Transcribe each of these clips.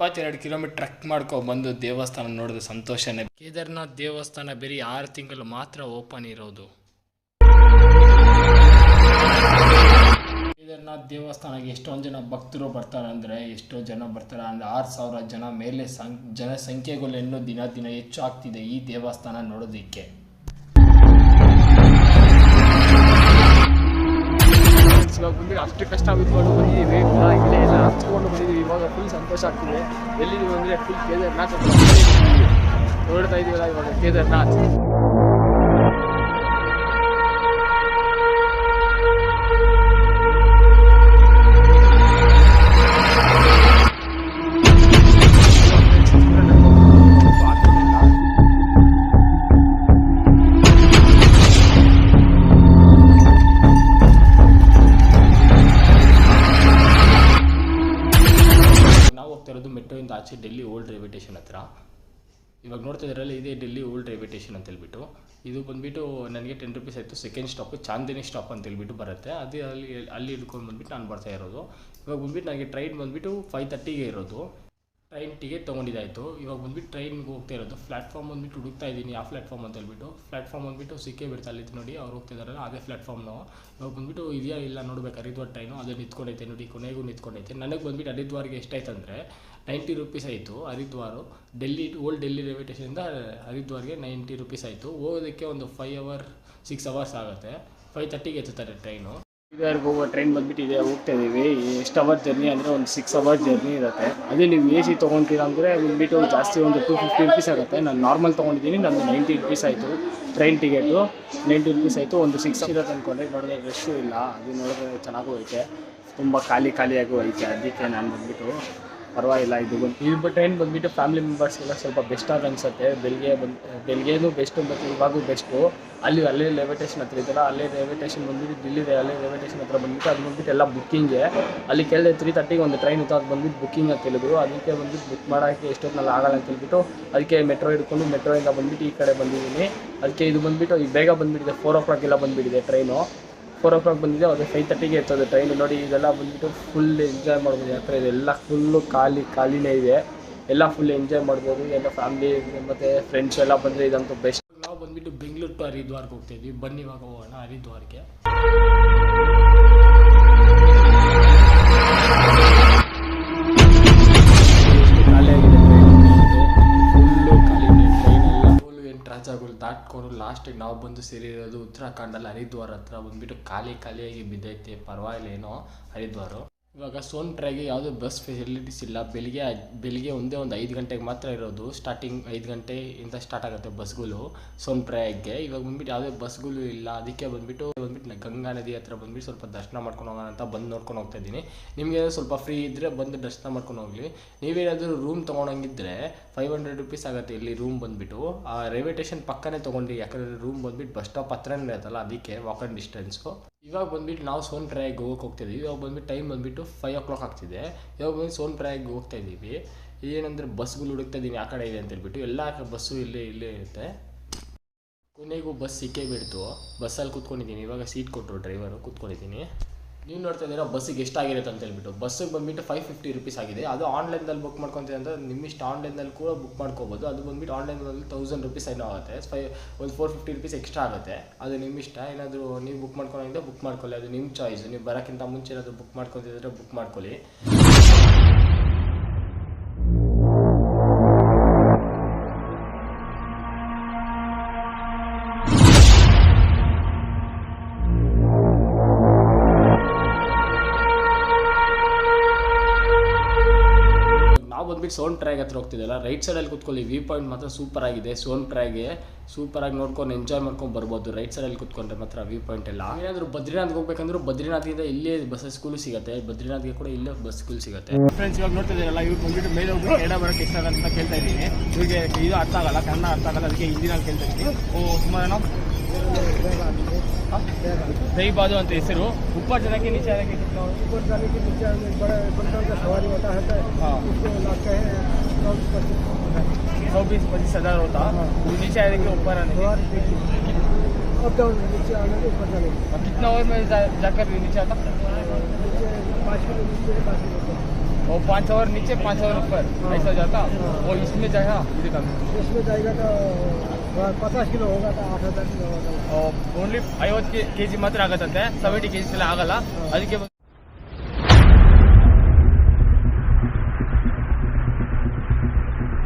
ಇಪ್ಪತ್ತೆರಡು kilometre truck ಮಾಡ್ಕೊಂಡು ಬಂದು ದೇವಸ್ಥಾನ ನೋಡಿದ ಸಂತೋಷನೇ. ಕೇದಾರ್ನಾಥ್ ದೇವಸ್ಥಾನ ಬರೀ ಆರು ತಿಂಗಳು ಮಾತ್ರ ಓಪನ್ ಇರೋದು. ಕೇದಾರ್ನಾಥ್ ದೇವಸ್ಥಾನಕ್ಕೆ ಎಷ್ಟೊಂದು ಜನ ಭಕ್ತರು ಬರ್ತಾರೆ ಅಂದರೆ ಎಷ್ಟೋ ಜನ ಬರ್ತಾರೆ ಅಂದರೆ ಆರು ಸಾವಿರ ಜನ ಮೇಲೆ ಸಂ, ಜನಸಂಖ್ಯೆಗಳು ಇನ್ನೂ ದಿನ ದಿನ ಹೆಚ್ಚು ಆಗ್ತಿದೆ ಈ ದೇವಸ್ಥಾನ ನೋಡೋದಕ್ಕೆ. ಅಷ್ಟು ಕಷ್ಟ ಬಿಟ್ಕೊಂಡು ಬಂದಿದ್ದೀವಿ ಹಚ್ಕೊಂಡು ಬಂದಿದ್ದೀವಿ ಇವಾಗ ಫುಲ್ ಸಂತೋಷ ಆಗ್ತಿದೆ. ಎಲ್ಲಿದ್ದೀವಿ ಅಂದರೆ ಫುಲ್ ಕೇದಾರ್ನಾಥ್. ನೋಡ್ತಾ ಇದೀವಲ್ಲ ಇವಾಗ ಕೇದಾರ್ನಾಥ್. ಇವಾಗ ನೋಡ್ತಾ ಇದ್ರಲ್ಲಿ ಇದೇ ಡೆಲ್ಲಿ ಓಲ್ಡ್ ರೈಲ್ವೆ ಸ್ಟೇಷನ್ ಅಂತ ಹೇಳ್ಬಿಟ್ಟು. ಇದು ಬಂದುಬಿಟ್ಟು ನನಗೆ ಟೆನ್ ರುಪೀಸ್ ಆಯಿತು. ಸೆಕೆಂಡ್ ಸ್ಟಾಪ್ ಚಾಂದಿನಿ ಸ್ಟಾಪ್ ಅಂತ ಹೇಳ್ಬಿಟ್ಟು ಬರುತ್ತೆ. ಅದೇ ಅಲ್ಲಿ ಅಲ್ಲಿ ಹಿಡ್ಕೊಂಡು ಬಂದ್ಬಿಟ್ಟು ನಾನು ಬರ್ತಾ ಇರೋದು. ಇವಾಗ ಬಂದ್ಬಿಟ್ಟು ನನಗೆ ಟ್ರೈನ್ ಬಂದುಬಿಟ್ಟು ಫೈವ್ ತರ್ಟಿಗೆ ಇರೋದು. ಟ್ರೈನ್ ಟಿಕೆಟ್ ತೊಗೊಂಡಿದ್ದಾಯಿತು ಇವಾಗ ಬಂದ್ಬಿಟ್ಟು ಟ್ರೈನ್ಗೆ ಹೋಗ್ತಾ ಇರೋದು. ಪ್ಲಾಟ್ಫಾರ್ಮ್ ಬಂದ್ಬಿಟ್ಟು ಹುಡುಕ್ತಾ ಇದ್ದೀನಿ. ಯಾವ ಪ್ಲಾಟ್ಫಾರ್ಮ್ ಅಂತ ಹೇಳ್ಬಿಟ್ಟು. ಪ್ಲಾಟ್ಫಾರ್ಮ್ ಬಂದ್ಬಿಟ್ಟು ಸಿಕ್ಕೇ ಬಿಡ್ತಾ ಅಲ್ಲಿ ನೋಡಿ. ಅವ್ರು ಹೋಗ್ತಾ ಇದ್ದಾರಲ್ಲ, ಅದೇ ಪ್ಲಾಟ್ಫಾರ್ಮ್ನು ಇವಾಗ ಬಂದ್ಬಿಟ್ಟು ಇದೆಯಾ ಇಲ್ಲ ನೋಡ್ಬೇಕು. ಹರಿದ್ವಾರ್ ಟ್ರೈನು ಅದೇ ನಿಂತ್ಕೊಂಡೈತೆ ನೋಡಿ. ಕೊನೆಗೂ ನಿಂತ್ಕೊಂಡೈತೆ. ನನಗೆ ಬಂದ್ಬಿಟ್ಟು ಹರಿದ್ವಾರ್ಗೆ ಎಷ್ಟಾಯ್ತು ಅಂದರೆ ನೈಂಟಿ ರುಪೀಸ್ ಆಯಿತು ಹರಿದ್ವಾರು. ಡೆಲ್ಲಿ ಓಲ್ಡ್ ಡೆಲ್ಲಿ ರೈಲ್ವೆ ಸ್ಟೇಷನಿಂದ ಹರಿದ್ವಾರ್ಗೆ ನೈಂಟಿ ರುಪೀಸ್ ಆಯಿತು. ಹೋಗೋದಕ್ಕೆ ಒಂದು ಫೈವ್ ಅವರ್ ಸಿಕ್ಸ್ ಅವರ್ಸ್ ಆಗುತ್ತೆ. ಫೈವ್ ತರ್ಟಿಗೆ ಎತ್ತುತ್ತಾರೆ ಟ್ರೈನು ಕೇದಾರ್ಗೆ ಹೋಗೋ ಟ್ರೈನ್ ಬಂದ್ಬಿಟ್ಟು ಇದೆ ಹೋಗ್ತಾ ಇದ್ದೀವಿ ಎಷ್ಟು ಅವರ್ ಜರ್ನಿ ಅಂದರೆ ಒಂದು ಸಿಕ್ಸ್ ಅವರ್ ಜರ್ನಿ ಇರುತ್ತೆ. ಅದೇ ನೀವು ಎ ಸಿ ತೊಗೊತೀರ ಅಂದರೆ ಬಿಟ್ಟು ಜಾಸ್ತಿ ಒಂದು ಟು ಫಿಫ್ಟಿ ರುಪೀಸ್ ಆಗುತ್ತೆ. ನಾನು ನಾರ್ಮಲ್ ತೊಗೊಂಡಿದ್ದೀನಿ, ನಂದು ನೈಂಟಿ ರುಪೀಸ್ ಆಯಿತು ಟ್ರೈನ್ ಟಿಕೆಟು ನೈಂಟಿ ರುಪೀಸ್ ಆಯಿತು, ಒಂದು ಸಿಕ್ಸ್ ಇರುತ್ತೆ ಅಂದ್ಕೊಂಡ್ರೆ ನೋಡಿದ್ರೆ ರಶ್ಶು ಇಲ್ಲ. ಅದು ನೋಡಿದ್ರೆ ಚೆನ್ನಾಗೂ ಐತೆ. ತುಂಬ ಖಾಲಿ ಖಾಲಿಯಾಗೂ ಐತೆ. ಅದಕ್ಕೆ ನಾನು ಬಂದ್ಬಿಟ್ಟು ಪರವಾಗಿಲ್ಲ, ಇದು ಇದು ಟ್ರೈನ್ ಬಂದ್ಬಿಟ್ಟು ಫ್ಯಾಮಿಲಿ ಮೆಂಬರ್ಸ್ಗೆಲ್ಲ ಸ್ವಲ್ಪ ಬೆಸ್ಟ್ ಆಗಿ ಅನಿಸುತ್ತೆ. ಬೆಳಿಗ್ಗೆ ಬಂದು ಬೆಳಗ್ಗೆನೂ ಬೆಸ್ಟು ಮತ್ತು ಇವಾಗೂ ಬೆಸ್ಟು ಅಲ್ಲಿ, ಅಲ್ಲೇ ರೈಲ್ವೆ ಸ್ಟೇಷನ್ ಹತ್ರ ಇದೆಯಲ್ಲ ಅಲ್ಲೇ ರೈಲ್ವೆ ಸ್ಟೇಷನ್ ಬಂದ್ಬಿಟ್ಟು ದಿಲ್ಲಿ ಅಲ್ಲೇ ರೈಲ್ವೆ ಸ್ಟೇಷನ್ ಹತ್ರ ಬಂದ್ಬಿಟ್ಟು, ಅದು ಬಂದ್ಬಿಟ್ಟು ಎಲ್ಲ ಬುಕ್ಕಿಂಗೆ ಅಲ್ಲಿ ಕೇಳಿದೆ ತ್ರೀ ತರ್ಟಿಗೆ ಒಂದು ಟ್ರೈನ್ ಇತ್ತು, ಅದು ಬಂದ್ಬಿಟ್ಟು ಬುಕ್ಕಿಂಗ್ ಅಂತ ಹೇಳಿದ್ರು. ಅದಕ್ಕೆ ಬಂದ್ಬಿಟ್ಟು ಬುಕ್ ಮಾಡೋಕ್ಕೆ ಎಷ್ಟೊತ್ತಿನಲ್ಲಿ ಆಗಲ್ಲ ಅಂತ ಹೇಳ್ಬಿಟ್ಟು, ಅದಕ್ಕೆ ಮೆಟ್ರೋ ಹಿಡ್ಕೊಂಡು ಮೆಟ್ರೋಯಿಂದ ಬಂದ್ಬಿಟ್ಟು ಈ ಕಡೆ ಬಂದಿದ್ದೀನಿ. ಅದಕ್ಕೆ ಇದು ಬಂದ್ಬಿಟ್ಟು, ಈಗ ಬೇಗ ಬಂದ್ಬಿಟ್ಟಿದೆ ಫೋರ್ ಓ ಕ್ಲಾಕ್ ಎಲ್ಲ ಬಂದ್ಬಿಟ್ಟಿದೆ ಟ್ರೈನು ಫೋರ್ ಓ ಕ್ಲಾಕ್ ಬಂದಿದೆ ಅದು ಫೈವ್ ತರ್ಟಿಗೆ ಇರ್ತದೆ ಟ್ರೈನ್ ನೋಡಿ, ಇದೆಲ್ಲ ಬಂದ್ಬಿಟ್ಟು ಫುಲ್ ಎಂಜಾಯ್ ಮಾಡ್ಬೋದು ಯಾತ್ರೆ ಇದೆಲ್ಲ ಫುಲ್ಲು ಖಾಲಿ, ಖಾಲಿನೇ ಇದೆ. ಎಲ್ಲ ಫುಲ್ ಎಂಜಾಯ್ ಮಾಡ್ಬೋದು. ಎಲ್ಲ ಫ್ಯಾಮಿಲಿ ಮತ್ತು ಫ್ರೆಂಡ್ಸ್ ಎಲ್ಲ ಬಂದರೆ ಇದಂತೂ ಬೆಸ್ಟ್ ನಾವು ಬಂದ್ಬಿಟ್ಟು ಬೆಂಗಳೂರು ಟು ಹರಿದ್ವಾರ್ಗೆ ಹೋಗ್ತಾಯಿದ್ವಿ ಬನ್ನಿ ಇವಾಗ ಹೋಗೋಣ ಹರಿದ್ವಾರ್ಗೆ. ರಾಜಗಳು ದಾಟ್ಕೊಂಡು ಲಾಸ್ಟಿಗೆ ನಾವು ಬಂದು ಸೇರಿರೋದು ಉತ್ತರಾಖಂಡಲ್ಲಿ ಹರಿದ್ವಾರ ಹತ್ರ ಬಂದುಬಿಟ್ಟು ಖಾಲಿ ಖಾಲಿಯಾಗಿ ಬಿದ್ದೈತೆ, ಪರವಾಗಿಲ್ಲ ಏನೋ ಹರಿದ್ವಾರ. ಇವಾಗ ಸೋನ್ ಟ್ರೈಗೆ ಯಾವುದೇ ಬಸ್ ಫೆಸಿಲಿಟೀಸ್ ಇಲ್ಲ. ಬೆಳಿಗ್ಗೆ ಬೆಳಿಗ್ಗೆ ಒಂದೇ ಒಂದು ಐದು ಗಂಟೆಗೆ ಮಾತ್ರ ಇರೋದು. ಸ್ಟಾರ್ಟಿಂಗ್ ಐದು ಗಂಟೆಯಿಂದ ಸ್ಟಾರ್ಟ್ ಆಗುತ್ತೆ ಬಸ್ಗಳು ಸೋನ್ ಟ್ರೈಗೆ ಇವಾಗ ಬಂದ್ಬಿಟ್ಟು ಯಾವುದೇ ಬಸ್ಗಳು ಇಲ್ಲ. ಅದಕ್ಕೆ ಬಂದ್ಬಿಟ್ಟು ಬಂದ್ಬಿಟ್ಟು ಗಂಗಾ ನದಿ ಹತ್ರ ಬಂದ್ಬಿಟ್ಟು ಸ್ವಲ್ಪ ದರ್ಶನ ಮಾಡ್ಕೊಂಡು ಹೋಗೋಣ ಅಂತ ಬಂದು ನೋಡ್ಕೊಂಡು ಹೋಗ್ತಾ ಇದ್ದೀನಿ. ನಿಮಗೆ ಸ್ವಲ್ಪ ಫ್ರೀ ಇದ್ದರೆ ಬಂದು ದರ್ಶನ ಮಾಡ್ಕೊಂಡು ಹೋಗಲಿ. ನೀವೇನಾದರೂ ರೂಮ್ ತೊಗೊಳಂಗಿದ್ರೆ ಫೈವ್ ಹಂಡ್ರೆಡ್ ರುಪೀಸ್ ಆಗುತ್ತೆ ಇಲ್ಲಿ ರೂಮ್ ಬಂದ್ಬಿಟ್ಟು. ಆ ರೈಲ್ವೆ ಸ್ಟೇಷನ್ ಪಕ್ಕನೇ ತೊಗೊಂಡ್ರಿ ಯಾಕಂದರೆ ರೂಮ್ ಬಂದ್ಬಿಟ್ಟು ಬಸ್ ಸ್ಟಾಪ್ ಹತ್ರನೇ ಇರುತ್ತಲ್ಲ, ಅದಕ್ಕೆ ವಾಕ್ ಆನ್ ಡಿಸ್ಟೆನ್ಸು ಇವಾಗ ಬಂದ್ಬಿಟ್ಟು ನಾವು ಸೋನ್ ಪ್ರಾಯಾಗಿ ಹೋಗಕ್ಕೆ ಹೋಗ್ತಿದ್ದೀವಿ ಇವಾಗ ಬಂದ್ಬಿಟ್ಟು ಟೈಮ್ ಬಂದ್ಬಿಟ್ಟು ಫೈವ್ ಓ ಕ್ಲಾಕ್ ಆಗ್ತಿದೆ. ಇವಾಗ ಬಂದು ಸೋನ್ ಪ್ರಾಯಾಗಿ ಹೋಗ್ತಾ ಇದ್ದೀವಿ ಏನಂದರೆ ಬಸ್ಗಳು ಹುಡುಕ್ತಾ ಇದ್ದೀನಿ ಆ ಕಡೆ ಇದೆ ಅಂತ ಹೇಳ್ಬಿಟ್ಟು. ಎಲ್ಲ ಬಸ್ಸು ಇಲ್ಲೇ ಇಲ್ಲೇ ಇರುತ್ತೆ. ಕೊನೆಗೂ ಬಸ್ ಸಿಕ್ಕೇ ಬಿಡ್ತು. ಬಸ್ಸಲ್ಲಿ ಕೂತ್ಕೊಂಡಿದ್ದೀನಿ. ಇವಾಗ ಸೀಟ್ ಕೊಟ್ಟರು ಡ್ರೈವರು ಕೂತ್ಕೊಂಡಿದ್ದೀನಿ. ನೀವು ನೋಡ್ತಾ ಇದ್ದೀರಾ, ಬಸ್ಸಿಗೆ ಎಷ್ಟಾಗಿರುತ್ತೆ ಅಂತ ಹೇಳ್ಬಿಟ್ಟು. ಬಸ್ಸಿಗೆ ಬಂದ್ಬಿಟ್ಟು ಫೈವ್ ಫಿಫ್ಟಿ ರುಪೀಸ್ ಆಗಿದೆ. ಅದು ಆನ್ಲೈನಲ್ಲಿ ಬುಕ್ ಮಾಡ್ಕೊತೀವಿ ಅಂದರೆ ನಿಮ್ಮಿಷ್ಟ ಆನ್ಲೈನಲ್ಲಿ ಕೂಡ ಬುಕ್ ಮಾಡ್ಕೋಬೋದು. ಅದು ಬಂದ್ಬಿಟ್ಟು ಆನ್ಲೈನಲ್ಲಿ ತೌಸಂಡ್ ರುಪೀಸ್ ಏನೋ ಆಗುತ್ತೆ. ಫೈ ಒಂದು ಫೋರ್ ಫಿಫ್ಟಿ ರುಪೀಸ್ ಎಕ್ಸ್ಟ್ರಾ ಆಗುತ್ತೆ. ಅದು ನಿಮ್ಮಿಷ್ಟ ಏನಾದರೂ ನೀವು ಬುಕ್ ಮಾಡ್ಕೊಂಡಿದ್ದರೆ ಬುಕ್ ಮಾಡ್ಕೊಳ್ಳಿ. ಅದು ನಿಮ್ಮ ಚಾಯ್ಸ್ ನೀವು ಬರೋಕ್ಕಿಂತ ಮುಂಚೆ ಏನಾದರೂ ಬುಕ್ ಮಾಡ್ಕೊತಿದ್ರೆ ಬುಕ್ ಮಾಡ್ಕೊಳ್ಳಿ. ಟ್ರ್ಯಾಗ್ ಹತ್ರ ಹೋಗ್ತಿದ್ದಲ್ಲ. ರೈಟ್ ಸೈಡಲ್ಲಿ ಕೂತ್ಕೊಳ್ಳಿ ವ್ಯೂ ಪಾಯಿಂಟ್ ಮಾತ್ರ ಸೂಪರ್ ಆಗಿದೆ. ಸೋನ್ ಸೂಪರ್ ಆಗಿ ನೋಡ್ಕೊಂಡು ಎಂಜಾಯ್ ಮಾಡ್ಕೊಂಡು ಬರ್ಬೋದು. ರೈಟ್ ಸೈಡಲ್ಲಿ ಕೂತ್ಕೊಂಡ್ರೆ ಮಾತ್ರ ವ್ಯೂ ಪಾಯಿಂಟ್ ಎಲ್ಲ. ಏನಾದರೂ ಬದ್ರಿನಾಥ್ಗೆ ಹೋಗ್ಬೇಕಂದ್ರೂ ಬದ್ರಿನಾಥ್ಗಿಂತ ಇಲ್ಲೇ ಬಸ್ ಸ್ಕೂಲ್ ಸಿಗುತ್ತೆ. ಬದ್ರಿನಾಥ್ಗೆ ಕೂಡ ಇಲ್ಲೇ ಬಸ್ ಸ್ಕೂಲ್ ಸಿಗುತ್ತೆ. ಫ್ರೆಂಡ್ಸ್ ಇವಾಗ ನೋಡ್ತಾ ಇದ್ದೀರಲ್ಲ ಇವ್ರು ಬಂದ್ಬಿಟ್ಟು ಮೇಲೆ ಹೋಗ್ಬಿಟ್ಟು ಎಡ ಬರೋಕ್ಕೆ ಇಷ್ಟ ಅಂತ ಕೇಳ್ತಾ ಇದ್ದೀನಿ. ಇವ್ರಿಗೆ ಇದು ಅರ್ಥ ಆಗಲ್ಲ ಕನ್ನಡ ಅರ್ಥ ಆಗಲ್ಲ, ಅದಕ್ಕೆ ಹಿಂದಿನಲ್ಲಿ ಕೇಳ್ತಾ ಇದ್ದೀನಿ. ಓ ಸುಮಾರು ದೈಬಾದು ಅಂತ ಹೆಸರು ಉಪ್ಪ ಜನಕ್ಕೆ ನಿಚೆ ಅದಕ್ಕೆ ऊपर जाने के नीचे में बड़ा बंदर का सवारी होता है तो हाँ उसको लाते हैं चौबीस पच्चीस सौ बीस पच्चीस हजार होता वो नीचे आने के ऊपर आने के। सवारी देखिए अप डाउन नीचे आने के ऊपर जाने के और कितना ओवर में जा, जाकर नीचे आता नीचे पाँच किलो नीचे पाँच किलो वो पाँच सौ और नीचे पाँच सौ ऊपर ऐसा जाता वो इसमें जाएगा इधर का इसमें जाएगा तो ಓನ್ಲಿ oh, ಐವತ್ತು ಕೆ ಜಿ ಮಾತ್ರ ಆಗತ್ತಂತೆ. ಸೆವೆಂಟಿ ಕೆ ಜಿ ಎಲ್ಲ ಆಗಲ್ಲ. ಅದಕ್ಕೆ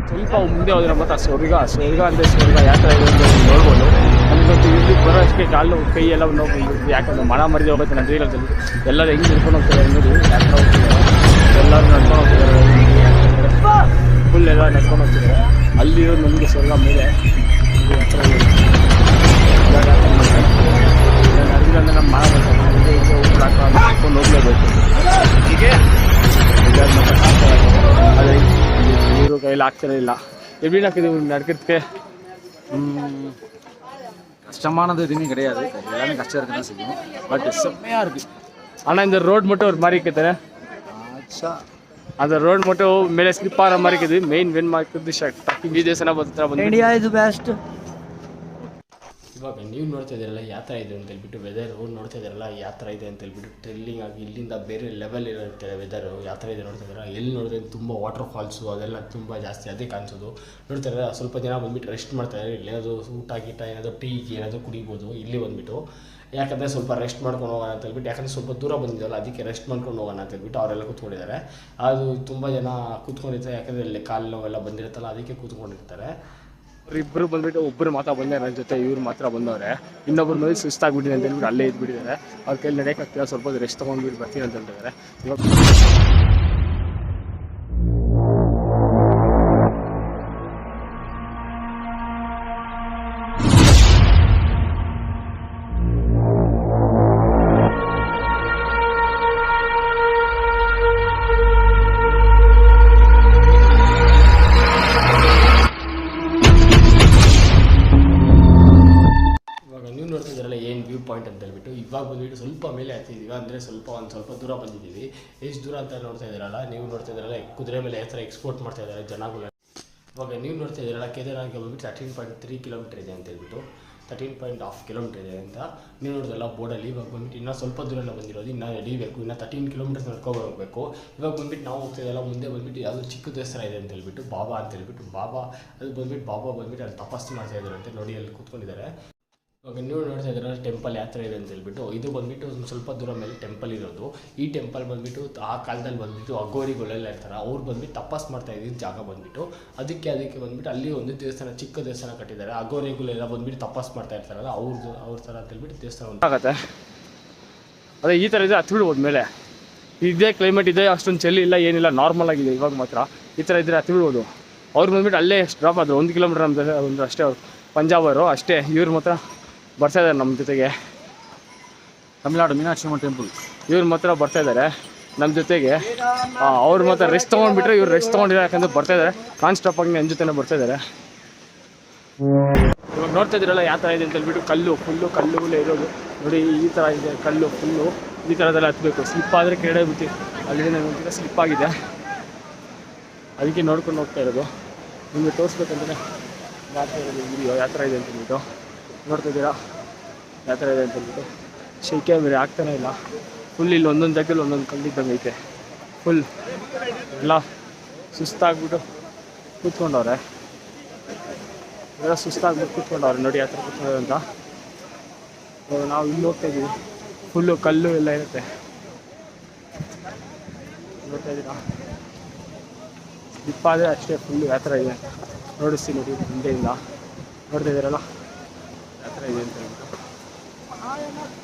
ಸ್ವಲ್ಪ ಮುಂದೆ ಹೋದ್ರೆ ಮತ್ತೆ ಸ್ವರ್ಗ ಸ್ವರ್ಗ ಅಂದರೆ ಸ್ವರ್ಗ ಯಾತ್ರ ಅಂತ ನೋಡ್ಬೋದು. ನಮ್ಗೆ ಇಲ್ಲಿ ಬರೋಷ್ಟಕ್ಕೆ ಕಾಲು ಕೈ ಎಲ್ಲ ನೋವು ಯಾಕಂದ್ರೆ ಮಣ ಮರಿದು ಹೋಗುತ್ತೆ ನನ್ನ ರೀಲದಲ್ಲಿ ಎಲ್ಲರೂ ಹೆಂಗೆ ನಡ್ಕೊಂಡು ಹೋಗ್ತಾರೆ ಅನ್ನೋದು ಯಾತ್ರ ಹೋಗ್ತಿದ್ದಾರೆ ಎಲ್ಲರೂ ನಡ್ಕೊಂಡು ಹೋಗ್ತಾರೆ ಫುಲ್ ಎಲ್ಲ ನಡ್ಕೊಂಡು ಹೋಗ್ತಾರೆ. ಅಲ್ಲಿರೋ ನಮಗೆ ಸ್ವರ್ಗ ಮೇಲೆ. ಇಲ್ಲಿ ಯಾತ್ರೆ ಇದೆ. ಇವಾಗ ಯಾತ್ರೆ ಮಾಡ್ತಾರೆ. ಇವಾಗ ಅಲ್ಲಿಂದ ನಮ್ಮ ಮನ ಬರ್ತಾರೆ ನಮಗೆ ಹಿಂಗೆ ಊಟ ಹಾಕೊಂಡು ಹಾಕೊಂಡು ಹೋಗ್ಲೇಬೇಕು ಹೀಗೆ ಇದಾದ ಮತ್ತೆ ಸಾಕಾಗಿದೆ. ಅದೇ ನೀರು ಕೈಯಲ್ಲಿ ಆಗ್ತಾನೆ ಇಲ್ಲ எப்படி நடக்குது நடக்கிறதுக்கு கஷ்டமானது எதுவுமே கிடையாது எல்லாமே கஷ்டம் இருக்கு தான் செய்யும் பட் செம்மையா இருக்கு ஆனால் இந்த ரோட் மட்டும் ஒரு மாதிரி இருக்குது ஆச்சா ಅದು ರೋಡ್ ಮಟ್ಟ ಮೇಲೆ ಸ್ಲಿಪ್ ಆರ ಮಾರಿಕಿದ್ವಿ ಮೇನ್ ವಿನ್ ಮಾಡ್ತಿದ್ದು ಶಕ್ ಈ ದೇವಸ್ಥಾನ ಬರ್ತಾರೆ ಬಂದು ಇಂಡಿಯಾ ಇದು ಬೆಸ್ಟ್ ಇವಾಗ ನೀವು ನೋಡ್ತಾ ಇದ್ದೀರಲ್ಲ ಯಾತ್ರ ಇದೆ ಅಂತ ಹೇಳ್ಬಿಟ್ಟು ವೆದರ್ ನೋಡ್ತಾ ಇದ್ದೀರಲ್ಲ ಯಾತ್ರ ಇದೆ ಅಂತ ಹೇಳ್ಬಿಟ್ಟು ಟ್ರಿಲ್ಲಿಂಗ್ ಆಗಿ ಇಲ್ಲಿಂದ ಬೇರೆ ಲೆವೆಲ್ ಇರುತ್ತೆ ವೆದರು ಯಾತ್ರ ಇದೆ ನೋಡ್ತಾ ಇದ್ದಾರೆ ಎಲ್ಲಿ ನೋಡಿದ್ರೆ ತುಂಬ ವಾಟರ್ ಫಾಲ್ಸು ಅದೆಲ್ಲ ತುಂಬ ಜಾಸ್ತಿ ಅದೇ ಕಾಣಿಸೋದು. ನೋಡ್ತಾ ಇದ್ರೆ ಸ್ವಲ್ಪ ಜನ ಬಂದ್ಬಿಟ್ಟು ರೆಸ್ಟ್ ಮಾಡ್ತಾರೆ ಇಲ್ಲೇನಾದ್ರು ಊಟ ಗೀಟ ಏನಾದರೂ ಟೀ ಏನಾದರೂ ಕುಡಿಬೋದು ಇಲ್ಲಿ ಬಂದುಬಿಟ್ಟು. ಯಾಕಂದರೆ ಸ್ವಲ್ಪ ರೆಸ್ಟ್ ಮಾಡ್ಕೊಂಡು ಹೋಗೋಣ ಅಂತ ಹೇಳ್ಬಿಟ್ಟು, ಯಾಕಂದರೆ ಸ್ವಲ್ಪ ದೂರ ಬಂದಿದ್ದಲ್ಲ, ಅದಕ್ಕೆ ರೆಸ್ಟ್ ಮಾಡ್ಕೊಂಡು ಹೋಗೋಣ ಅಂತ ಹೇಳ್ಬಿಟ್ಟು ಅವರೆಲ್ಲ ಕೂತ್ಕೊಂಡಿದ್ದಾರೆ. ಅದು ತುಂಬ ಜನ ಕೂತ್ಕೊಂಡಿರ್ತಾರೆ, ಯಾಕಂದರೆ ಇಲ್ಲಿ ಕಾಲು ನೋವೆಲ್ಲ ಬಂದಿರುತ್ತಲ್ಲ, ಅದಕ್ಕೆ ಕೂತ್ಕೊಂಡಿರ್ತಾರೆ. ಇಬ್ಬರು ಬಂದ್ಬಿಟ್ಟು ಒಬ್ಬರು ಮಾತ್ರ ಬಂದೆ ನನ್ನ ಜೊತೆ ಇವ್ರು ಮಾತ್ರ ಬಂದವ್ರೆ. ಇನ್ನೊಬ್ಬರು ಮೇಲೆ ಸುಸ್ತಾಗ್ಬಿಟ್ಟಿದೆ ಅಂತ ಹೇಳ್ಬಿಟ್ಟು ಅಲ್ಲೇ ಇದ್ಬಿಟ್ಟಿದ್ದಾರೆ. ಅವ್ರ ಕೈಲಿ ನಡೆಯೋಕ್ಕಾಗ್ತಿಲ್ಲ ಸ್ವಲ್ಪ ರೆಸ್ಟ್ ತೊಗೊಂಡ್ಬಿಟ್ಟು ಬರ್ತೀನಿ ಅಂತ ಹೇಳ್ತಿದ್ದಾರೆ. ಇವಾಗ ಸ್ವಲ್ಪ ಮೇಲೆ ಹತ್ತಿದ್ದೀವಿ ಅಂದರೆ ಸ್ವಲ್ಪ ಒಂದು ಸ್ವಲ್ಪ ದೂರ ಬಂದಿದ್ದೀವಿ. ಎಷ್ಟು ದೂರ ಅಂತ ನೋಡ್ತಾ ಇದ್ದೀರಲ್ಲ, ನೀವು ನೋಡ್ತಾ ಇದ್ದೀರಲ್ಲ, ಕುದುರೆ ಮೇಲೆ ಯಾವ ಥರ ಎಕ್ಸ್ಪೋರ್ಟ್ ಮಾಡ್ತಾ ಇದ್ದಾರೆ ಜನಗಳು. ಇವಾಗ ನೀವು ನೋಡ್ತಾ ಇದ್ದೀರಲ್ಲ ಕೇದಾರ್ನಾಥ್ಗೆ ಬಂದ್ಬಿಟ್ಟು ತರ್ಟೀನ್ ಪಾಯಿಂಟ್ ತ್ರೀ ಕಿಲೋಮೀಟರ್ ಇದೆ ಅಂತ ಹೇಳ್ಬಿಟ್ಟು ತರ್ಟೀನ್ ಪಾಯಿಂಟ್ ಹಾಫ್ ಕಿಲೋಮೀಟರ್ ಇದೆ ಅಂತ ನೀವು ನೋಡಿದಲ್ಲ ಬೋರ್ಡಲ್ಲಿ ಇವಾಗ ಬಂದ್ಬಿಟ್ಟು ಇನ್ನೂ ಸ್ವಲ್ಪ ದೂರಲ್ಲ ಬಂದಿರೋದು, ಇನ್ನೂ ನಡಿಬೇಕು ಇನ್ನೂ ತರ್ಟೀನ್ ಕಿಲೋಮೀಟರ್ಸ್ ನಡ್ಕೊಂಡು ಇವಾಗ ಬಂದ್ಬಿಟ್ಟು ನಾವು ಹೋಗ್ತಾ ಇದ್ದಲ್ಲ ಮುಂದೆ ಬಂದ್ಬಿಟ್ಟು ಯಾವುದು ಚಿಕ್ಕ ದೇವಸ್ಥಾನ ಇದೆ ಅಂತ ಹೇಳ್ಬಿಟ್ಟು, ಬಾಬಾ ಅಂತ ಹೇಳ್ಬಿಟ್ಟು, ಬಾಬಾ, ಅದು ಬಂದ್ಬಿಟ್ಟು ಬಾಬಾ ಬಂದ್ಬಿಟ್ಟು ಅಲ್ಲಿ ತಪಸ್ಸು ಮಾಡ್ತಾ ಇದ್ದಾರೆ ಅಂತ ನೋಡಿ ಅಲ್ಲಿ ಕೂತ್ಕೊಂಡಿದ್ದಾರೆ. ಇವಾಗ ನೀವು ನೋಡ್ತಾ ಇದ್ದೀರ ಟೆಂಪಲ್ ಯಾವ ಥರ ಇದೆ ಅಂತ ಹೇಳ್ಬಿಟ್ಟು. ಇದು ಬಂದ್ಬಿಟ್ಟು ಒಂದು ಸ್ವಲ್ಪ ದೂರ ಮೇಲೆ ಟೆಂಪಲ್ ಇರೋದು. ಈ ಟೆಂಪಲ್ ಬಂದ್ಬಿಟ್ಟು ಆ ಕಾಲದಲ್ಲಿ ಬಂದ್ಬಿಟ್ಟು ಅಗೋರಿಗಳೆಲ್ಲ ಇರ್ತಾರೆ. ಅವ್ರು ಬಂದ್ಬಿಟ್ಟು ತಪಸ್ ಮಾಡ್ತಾ ಇದ್ದಿದ್ದು ಜಾಗ ಬಂದ್ಬಿಟ್ಟು. ಅದಕ್ಕೆ ಅದಕ್ಕೆ ಬಂದ್ಬಿಟ್ಟು ಅಲ್ಲಿ ಒಂದು ದೇವಸ್ಥಾನ, ಚಿಕ್ಕ ದೇವಸ್ಥಾನ ಕಟ್ಟಿದ್ದಾರೆ. ಅಗೋರಿಗಳೆಲ್ಲ ಬಂದ್ಬಿಟ್ಟು ತಪಸ್ ಮಾಡ್ತಾ ಇರ್ತಾರಲ್ಲ ಅವ್ರದ್ದು ಅವ್ರ ಥರ ಅಂತ ಹೇಳ್ಬಿಟ್ಟು ದೇವಸ್ಥಾನ ಆಗತ್ತೆ. ಅದೇ ಈ ಥರ ಇದೆ ಹತ್ತು ಬಿಡ್ಬೋದು ಮೇಲೆ. ಇದೇ ಕ್ಲೈಮೇಟ್ ಇದೆ, ಅಷ್ಟೊಂದು ಚಳಿ ಇಲ್ಲ, ಏನಿಲ್ಲ ನಾರ್ಮಲ್ ಆಗಿದೆ ಇವಾಗ ಮಾತ್ರ. ಈ ಥರ ಇದ್ರೆ ಹತ್ತು ಬಿಡ್ಬೋದು ಅವ್ರು ಬಂದ್ಬಿಟ್ಟು ಅಲ್ಲೇ ಡ್ರಾಪ್ ಆದರು ಒಂದು ಕಿಲೋಮೀಟರ್ ಅಂದರೆ ಒಂದು ಅಷ್ಟೇ ಪಂಜಾಬ್ ಪಂಜಾಬರು ಅಷ್ಟೇ. ಇವ್ರು ಮಾತ್ರ ಬರ್ತಾ ಇದ್ದಾರೆ ನಮ್ಮ ಜೊತೆಗೆ. ತಮಿಳ್ನಾಡು ಮೀನಾಕ್ಷಿ ಅಮ್ಮ ಟೆಂಪಲ್ ಇವ್ರು ಮಾತ್ರ ಬರ್ತಾ ಇದ್ದಾರೆ ನಮ್ಮ ಜೊತೆಗೆ. ಅವ್ರು ಮಾತ್ರ ರೆಸ್ಟ್ ತೊಗೊಂಡ್ಬಿಟ್ರೆ ಇವ್ರು ರೆಸ್ಟ್ ತೊಗೊಂಡಿದ್ದಾರೆ ಯಾಕಂದ್ರೆ ಬರ್ತಾ ಇದ್ದಾರೆ. ಕಾನ್ ಸ್ಟಾಪ್ ಆಗಿ ನನ್ನ ಜೊತೆನೇ ಬರ್ತಾ ಇದ್ದಾರೆ. ಇವಾಗ ನೋಡ್ತಾ ಇದ್ದೀರಲ್ಲ ಯಾವ ಥರ ಇದೆ ಅಂತ ಹೇಳ್ಬಿಟ್ಟು ಕಲ್ಲು ಫುಲ್ಲು ಕಲ್ಲುಗಳೇ ಇರೋದು. ನೋಡಿ ಈ ಥರ ಇದೆ ಕಲ್ಲು ಫುಲ್ಲು. ಈ ಥರದೆಲ್ಲ ಹತ್ತಬೇಕು ಸ್ಲಿಪ್ ಆದರೆ ಕೆರಡೆ ಬಿಟ್ಟು ಅಲ್ಲಿ ನನಗೆ ಸ್ಲಿಪ್ ಆಗಿದೆ. ಅದಕ್ಕೆ ನೋಡ್ಕೊಂಡು ಹೋಗ್ತಾ ಇರೋದು. ನಿಮಗೆ ತೋರಿಸ್ಬೇಕಂತಲೇ ಯಾವ ಥರ ಇದೆ ಅಂತ ಹೇಳ್ಬಿಟ್ಟು ನೋಡ್ತಾ ಇದ್ದೀರಾ ಯಾವ ಥರ ಇದೆ ಅಂತ ಹೇಳ್ಬಿಟ್ಟು. ಶೈಕೆ ಬೇರೆ ಆಗ್ತಾನೆ ಇಲ್ಲ. ಫುಲ್ ಇಲ್ಲಿ ಒಂದೊಂದು ಜಾಗದಲ್ಲಿ ಒಂದೊಂದು ಕಲ್ಲಿದ್ದಂಗೆ ಐತೆ. ಫುಲ್ ಎಲ್ಲ ಸುಸ್ತಾಗ್ಬಿಟ್ಟು ಕೂತ್ಕೊಂಡವ್ರೆ. ಎಲ್ಲ ಸುಸ್ತಾಗ್ಬಿಟ್ಟು ಕೂತ್ಕೊಂಡವ್ರೆ. ನೋಡಿ ಯಾವ ಥರ ಕೂತ್ಕೊಂಡವ್ರೆ ಅಂತ. ನಾವು ಇಲ್ಲಿ ಹೋಗ್ತಾ ಇದ್ದೀವಿ ಫುಲ್ಲು ಕಲ್ಲು ಎಲ್ಲ ಇರುತ್ತೆ. ನೋಡ್ತಾ ಇದ್ದೀರಾ ಆದರೆ ಅಷ್ಟೇ ಫುಲ್ಲು ಯಾವ ಥರ ಇದೆ ನೋಡಿಸ್ತೀನಿ, ನೋಡಿ ಹಿಂದೆಯಿಂದ ನೋಡ್ತಾ ಇದ್ದೀರಲ್ಲ ಇದೆ ಅಂತ ಹೇಳ್ಬಿಟ್ಟು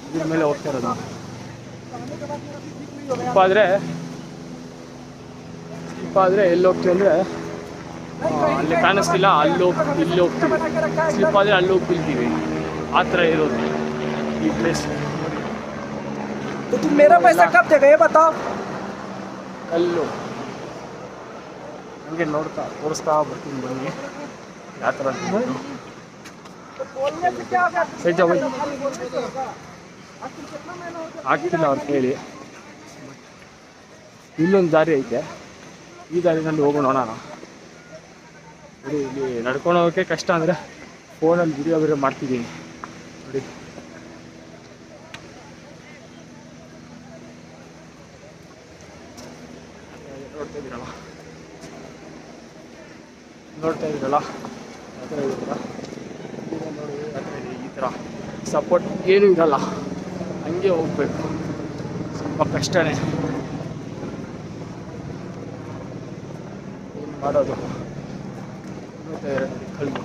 ಇದ್ರ ಮೇಲೆ ಹೋಗ್ತಾ ಇರೋದು ಸ್ಲಿಪ್ ಆದರೆ ಸ್ಲಿಪ್ ಆದರೆ ಎಲ್ಲಿ ಹೋಗ್ತೀವಿ ಅಂದರೆ ಅಲ್ಲಿ ಕಾಣಿಸ್ತಿಲ್ಲ ಅಲ್ಲಿ ಹೋಗಿ ಇಲ್ಲಿ ಹೋಗ್ತೀವಿ ಸ್ಲಿಪ್ ಆದರೆ ಅಲ್ಲಿ ಹೋಗಿ ಬೀಳ್ತೀವಿ ಆ ಥರ ಇರೋದು ಈ ಪ್ಲೇಸ್ तो तुम मेरा पैसा कब देगा ये बताओ ಕಲ್ಲು ಹಂಗೆ ನೋಡ್ತಾ ತೋರಿಸ್ತಾ ಬರ್ತೀನಿ ಬನ್ನಿ ಯಾವ ಥರ ಸೈಜ ಆಗ್ತಿಲ್ಲ ಅವ್ರ ಕೇಳಿ. ಇಲ್ಲೊಂದು ದಾರಿ ಐತೆ. ಈ ದಾರಿನಲ್ಲಿ ಹೋಗೋಣ ನೋಡೋಣ ನೋಡಿ, ಇಲ್ಲಿ ನಡ್ಕೊಂಡು ಹೋಗೋಕ್ಕೆ ಕಷ್ಟ ಅಂದರೆ ಫೋನಲ್ಲಿ ವಿಡಿಯೋ ಬೇರೆ ಮಾಡ್ತಿದ್ದೀನಿ. ನೋಡಿ. ನೋಡ್ತಾ ಇದ್ದೀರಲ್ಲ? ನೋಡ್ತಾ ಇದ್ದೀರಲ್ಲ? ಆ ಥರ ಆ ಥರ ಸಪೋರ್ಟ್ ಏನೂ ಇರಲ್ಲ. ಹಂಗೆ ಹೋಗ್ಬೇಕು. ಸ್ವಲ್ಪ ಕಷ್ಟನೇ. ಏನು ಮಾಡೋದು? ಕಳ್ದು.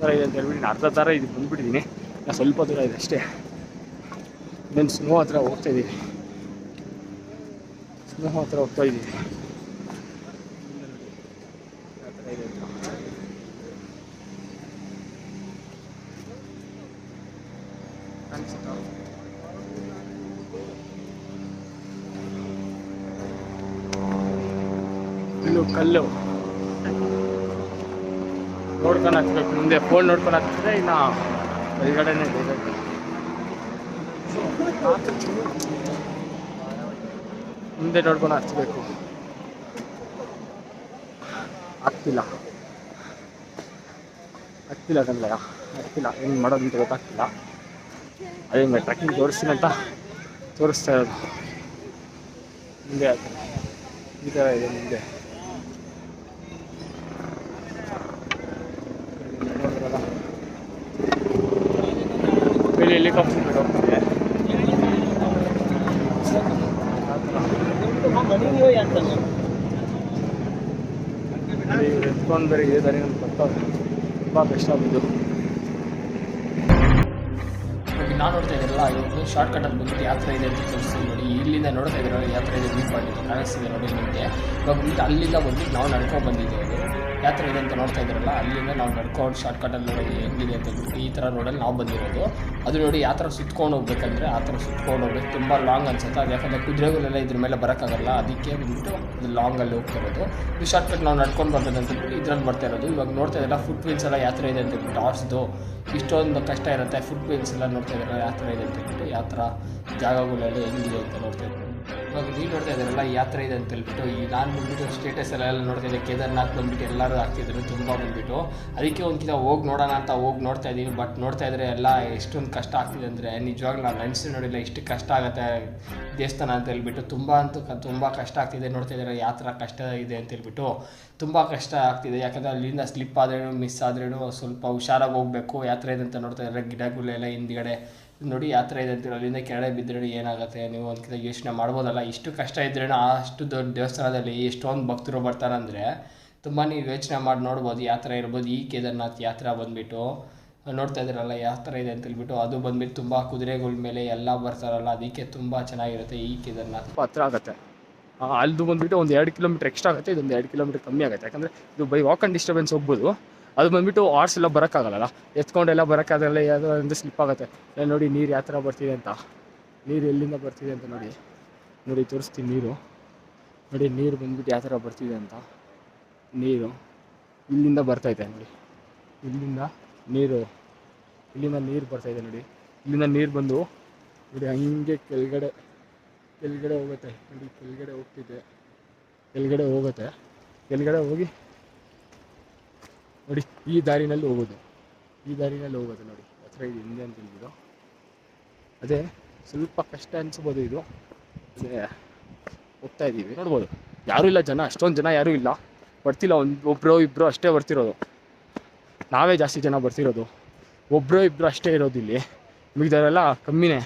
ಥರ ಇದೆ ಅಂತ ಹೇಳ್ಬಿಟ್ಟು ಅರ್ಧ ಥರ ಇದು ಬಂದ್ಬಿಟ್ಟಿದ್ದೀನಿ ನಾನು ಸ್ವಲ್ಪ ದೂರ ಇದೆ ಅಷ್ಟೇ. ನಾನು ಸ್ನೋ ಹತ್ರ ಹೋಗ್ತಾ ಇದ್ದೀನಿ ಸ್ನೋ ಹತ್ರ ಹೋಗ್ತಾ ಇದ್ದೀನಿ ಆ ಥರ ಇದೆ ಅಂತ. ಕಾಣಿಸುತ್ತಾ? ಕಲ್ಲು ನೋಡ್ಕೊಂಡು ಹಚ್ಬೇಕು. ಮುಂದೆ ಫೋನ್ ನೋಡ್ಕೊಂಡು ಹಚ್ಚಿದ್ರೆ ಇನ್ನು ಒಳಗಡೆನೆ ಮುಂದೆ ನೋಡ್ಕೊಂಡು ಹಚ್ಬೇಕು. ಆಗ್ತಿಲ್ಲ. ಆಗ್ತಿಲ್ಲ ಕಣ್ಲಯ್ಯ ಆಗ್ತಿಲ್ಲ. ಏನು ಮಾಡೋದು ಅಂತ ಗೊತ್ತಾಗ್ತಿಲ್ಲ. ಅದೇ ಟ್ರೆಕ್ಕಿಂಗ್ ತೋರಿಸ್ತೀನಿ ಅಂತ ತೋರಿಸ್ತಾ ಇರೋದು. ಮುಂದೆ ಈ ಥರ ಇದೆ ಮುಂದೆ ನೋಡಿದ್ರಲ್ಲ ಮೇಲೆ ಹೆಲಿಕಾಪ್ಟರ್ ಹೋಗ್ತಿದೆ ಎತ್ಕೊಂಡು ಬೇರೆ ಇದೆ ದಾರಿ ನಮ್ಗೆ ಬರ್ತಾವೆ ತುಂಬ ಕಷ್ಟ ಆಗಿದ್ದು ನಾನು ನೋಡ್ತಾ ಇದ್ದೀರಲ್ಲ ಇವತ್ತು ಶಾರ್ಟ್ ಅಲ್ಲಿ ಬಂದ್ಬಿಟ್ಟು ಯಾವ ಥರ ಇದೆ ಅಂತ ತೋರಿಸ್ತೀನಿ ನೋಡಿ. ಇಲ್ಲಿಂದ ನೋಡ್ತಾ ಇದ್ದೀರಲ್ಲ ಯಾವ ಥರ ಇದೆ ವ್ಯೂ ಪಾಯಿಂಟ್ ಕಾಣಿಸ್ತಿದೆ ನೋಡಿ ನಿಮಗೆ. ಇವಾಗ ಅಲ್ಲಿಂದ ಬಂದ್ಬಿಟ್ಟು ನಾವು ನಡ್ಕೊಂಡು ಬಂದಿದ್ದೇವೆ ಯಾವ ಥರ ಇದೆ ಅಂತ ನೋಡ್ತಾ ಇದ್ರಲ್ಲ, ಅಲ್ಲಿಂದ ನಾವು ನಡ್ಕೊಂಡು ಶಾರ್ಟ್ ಕಟಲ್ಲಿ ನೋಡಿ ಹೆಂಗಿದೆ ಅಂತ ಹೇಳ್ಬಿಟ್ಟು ಈ ಥರ ರೋಡಲ್ಲಿ ನಾವು ಬಂದಿರೋದು. ಅದು ನೋಡಿ ಯಾವ ಥರ ಸುತ್ಕೊಂಡು ಹೋಗ್ಬೇಕಂದ್ರೆ ಆ ಥರ ಸುತ್ಕೊಂಡು ಹೋಗ್ಬೇಕು. ತುಂಬ ಲಾಂಗ್ ಅನ್ಸುತ್ತೆ. ಅದು ಯಾಕಂದರೆ ಕುದುರೆಗಳೆಲ್ಲ ಇದ್ರ ಮೇಲೆ ಬರೋಕ್ಕಾಗಲ್ಲ. ಅದಕ್ಕೆ ಬಂದುಬಿಟ್ಟು ಅದು ಲಾಂಗಲ್ಲಿ ಹೋಗ್ತಾ ಇರೋದು ಇದು ಶಾರ್ಟ್ ಕಟ್ ನಾವು ನಡ್ಕೊಂಡು ಬರ್ಬೋದು ಅಂತ ಹೇಳ್ಬಿಟ್ಟು ಇದ್ರಲ್ಲಿ ಬರ್ತಾ ಇರೋದು. ಇವಾಗ ನೋಡ್ತಾ ಇದ್ದಾರೆ ಫುಟ್ ವೀಲ್ಸ್ ಎಲ್ಲ ಯಾವ ಥರ ಇದೆ ಅಂತ ಹೇಳ್ಬಿಟ್ಟು ಆರ್ಸ್ದು ಇಷ್ಟೊಂದು ಕಷ್ಟ ಇರುತ್ತೆ. ಫುಟ್ ವೀಲ್ಸ್ ಎಲ್ಲ ನೋಡ್ತಾ ಇದ್ದಾರೆ ಯಾವ ಥರ ಇದೆ ಅಂತ ಹೇಳ್ಬಿಟ್ಟು. ಯಾವ ಥರ ಜಾಗಗಳೆಲ್ಲ ಹೆಂಗಿದೆ ಅಂತ ನೋಡ್ತಾ ಇದ್ದೀವಿ ಇವಾಗ ನೀವು ನೋಡ್ತಾ ಇದ್ದಾರೆಲ್ಲ ಯಾತ್ರೆ ಇದೆ ಅಂತ ಹೇಳ್ಬಿಟ್ಟು, ಈ ನಾನು ಬಂದ್ಬಿಟ್ಟು ಸ್ಟೇಟಸ್ ಎಲ್ಲ ಎಲ್ಲ ನೋಡ್ತಾ ಇದ್ದೆ ಕೇದಾರ್ನಾಥ್ ಬಂದ್ಬಿಟ್ಟು ಎಲ್ಲರೂ ಆಗ್ತಿದ್ರು, ತುಂಬ ಬಂದ್ಬಿಟ್ಟು. ಅದಕ್ಕೆ ಒಂದ್ಕಿಂತ ಹೋಗಿ ನೋಡೋಣ ಅಂತ ಹೋಗಿ ನೋಡ್ತಾ ಇದ್ದೀನಿ. ಬಟ್ ನೋಡ್ತಾ ಇದ್ರೆ ಎಲ್ಲ ಎಷ್ಟೊಂದು ಕಷ್ಟ ಆಗ್ತಿದೆ ಅಂದರೆ, ನಿಜವಾಗ್ಲೂ ನಾನು ನೆನೆಸಿ ನೋಡಿಲ್ಲ ಇಷ್ಟು ಕಷ್ಟ ಆಗುತ್ತೆ ದೇವಸ್ಥಾನ ಅಂತ ಹೇಳ್ಬಿಟ್ಟು, ತುಂಬ ಅಂತೂ ತುಂಬ ಕಷ್ಟ ಆಗ್ತಿದೆ. ನೋಡ್ತಾ ಇದ್ದಾರೆ ಯಾವ ಥರ ಕಷ್ಟ ಇದೆ ಅಂತ ಹೇಳ್ಬಿಟ್ಟು, ತುಂಬ ಕಷ್ಟ ಆಗ್ತಿದೆ. ಯಾಕಂದರೆ ಅಲ್ಲಿಂದ ಸ್ಲಿಪ್ ಆದ್ರೇನು ಮಿಸ್ ಆದ್ರೇನು, ಸ್ವಲ್ಪ ಹುಷಾರಾಗಿ ಹೋಗಬೇಕು. ಯಾತ್ರೆ ಇದೆ ಅಂತ ನೋಡ್ತಾ ಇದ್ದಾರೆ ಗಿಡಗಳೆಲ್ಲ ಹಿಂದ್ಗಡೆ ನೋಡಿ ಯಾವ ಥರ ಇದೆ ಅಂತೀರ, ಅಲ್ಲಿಂದ ಕೆಳಗೆ ಬಿದ್ದರೆ ಏನಾಗುತ್ತೆ, ನೀವು ಒಂದ್ಕಿಂತ ಯೋಚನೆ ಮಾಡ್ಬೋದಲ್ಲ. ಇಷ್ಟು ಕಷ್ಟ ಇದ್ರೇನು ಅಷ್ಟು ದೊಡ್ಡ ದೇವಸ್ಥಾನದಲ್ಲಿ ಎಷ್ಟೊಂದು ಭಕ್ತರು ಬರ್ತಾರಂದರೆ ತುಂಬ ನೀವು ಯೋಚನೆ ಮಾಡಿ ನೋಡ್ಬೋದು, ಯಾವ ಥರ ಇರ್ಬೋದು. ಈ ಕೇದಾರ್ನಾಥ್ ಯಾತ್ರೆ ಬಂದುಬಿಟ್ಟು, ನೋಡ್ತಾ ಇದ್ರಲ್ಲ ಯಾವ ಇದೆ ಅಂತ ಹೇಳ್ಬಿಟ್ಟು, ಅದು ಬಂದ್ಬಿಟ್ಟು ತುಂಬ ಕುದುರೆಗಳ ಮೇಲೆ ಎಲ್ಲ ಬರ್ತಾರಲ್ಲ, ಅದಕ್ಕೆ ತುಂಬ ಚೆನ್ನಾಗಿರುತ್ತೆ ಈ ಕೇದಾರ್ನಾಥ್. ಹತ್ರ ಆಗುತ್ತೆ. ಅಲ್ಲದು ಬಂದುಬಿಟ್ಟು ಬಂದ್ಬಿಟ್ಟು ಒಂದು ಎರಡು ಕಿಲೋಮೀಟ್ರ್ ಎಕ್ಸ್ಟ್ರಾ ಆಗುತ್ತೆ, ಇದೊಂದು ಎರಡು ಕಿಲೋಮೀಟ್ರ್ ಕಮ್ಮಿ ಆಗುತ್ತೆ. ಯಾಕಂದರೆ ಇದು ಬೈ ವಾಕ್ ಆ್ಯಂಡ್ ಡಿಸ್ಟರ್ಬೆನ್ಸ್ ಹೋಗ್ಬೋದು. ಅದು ಬಂದ್ಬಿಟ್ಟು ಆರ್ಸ್ ಎಲ್ಲ ಬರೋಕ್ಕಾಗಲ್ಲ ಎತ್ಕೊಂಡೆಲ್ಲ ಬರೋಕ್ಕಾಗಲ್ಲ ಯಾವುದೋ ಒಂದು ಸ್ಲಿಪ್ ಆಗುತ್ತೆ. ಏ ನೋಡಿ, ನೀರು ಯಾವ ಥರ ಬರ್ತಿದೆ ಅಂತ. ನೀರು ಎಲ್ಲಿಂದ ಬರ್ತಿದೆ ಅಂತ ನೋಡಿ. ನೋಡಿ, ತೋರಿಸ್ತೀನಿ ನೀರು. ನೋಡಿ, ನೀರು ಬಂದ್ಬಿಟ್ಟು ಯಾವ ಥರ ಬರ್ತಿದೆ ಅಂತ. ನೀರು. ಇಲ್ಲಿಂದ ಬರ್ತೈತೆ ನೋಡಿ. ಇಲ್ಲಿಂದ ನೀರು. ಇಲ್ಲಿಂದ ನೀರು ಬರ್ತಾಯಿದೆ ನೋಡಿ. ಇಲ್ಲಿಂದ ನೀರು ಬಂದು ನೋಡಿ, ಹಂಗೆ ಕೆಳಗಡೆ ಕೆಳಗಡೆ ಹೋಗುತ್ತೆ. ನೋಡಿ, ಕೆಳಗಡೆ ಹೋಗ್ತಿದೆ. ಕೆಳಗಡೆ ಹೋಗುತ್ತೆ. ಕೆಳಗಡೆ ಹೋಗಿ ನೋಡಿ, ಈ ದಾರಿನಲ್ಲಿ ಹೋಗೋದು. ಈ ದಾರಿನಲ್ಲಿ ಹೋಗೋದು ನೋಡಿ. ಹತ್ರ ಇದು ಹಿಂದೆ ಅಂತ ಹೇಳಿದ್ರು. ಅದೇ ಸ್ವಲ್ಪ ಕಷ್ಟ ಅನಿಸ್ಬೋದು ಇದು. ಅದೇ ಹೋಗ್ತಾ ಇದ್ದೀವಿ ನೋಡ್ಬೋದು. ಯಾರೂ ಇಲ್ಲ ಜನ, ಅಷ್ಟೊಂದು ಜನ ಯಾರೂ ಇಲ್ಲ. ಬರ್ತಿಲ್ಲ ಒಂದು ಒಬ್ಬರು ಇಬ್ಬರು ಅಷ್ಟೇ ಬರ್ತಿರೋದು. ನಾವೇ ಜಾಸ್ತಿ ಜನ ಬರ್ತಿರೋದು. ಒಬ್ಬರು ಇಬ್ಬರು ಅಷ್ಟೇ ಇರೋದು ಇಲ್ಲಿ. ಮಿಗಿದವರೆಲ್ಲ ಕಮ್ಮಿನೇ.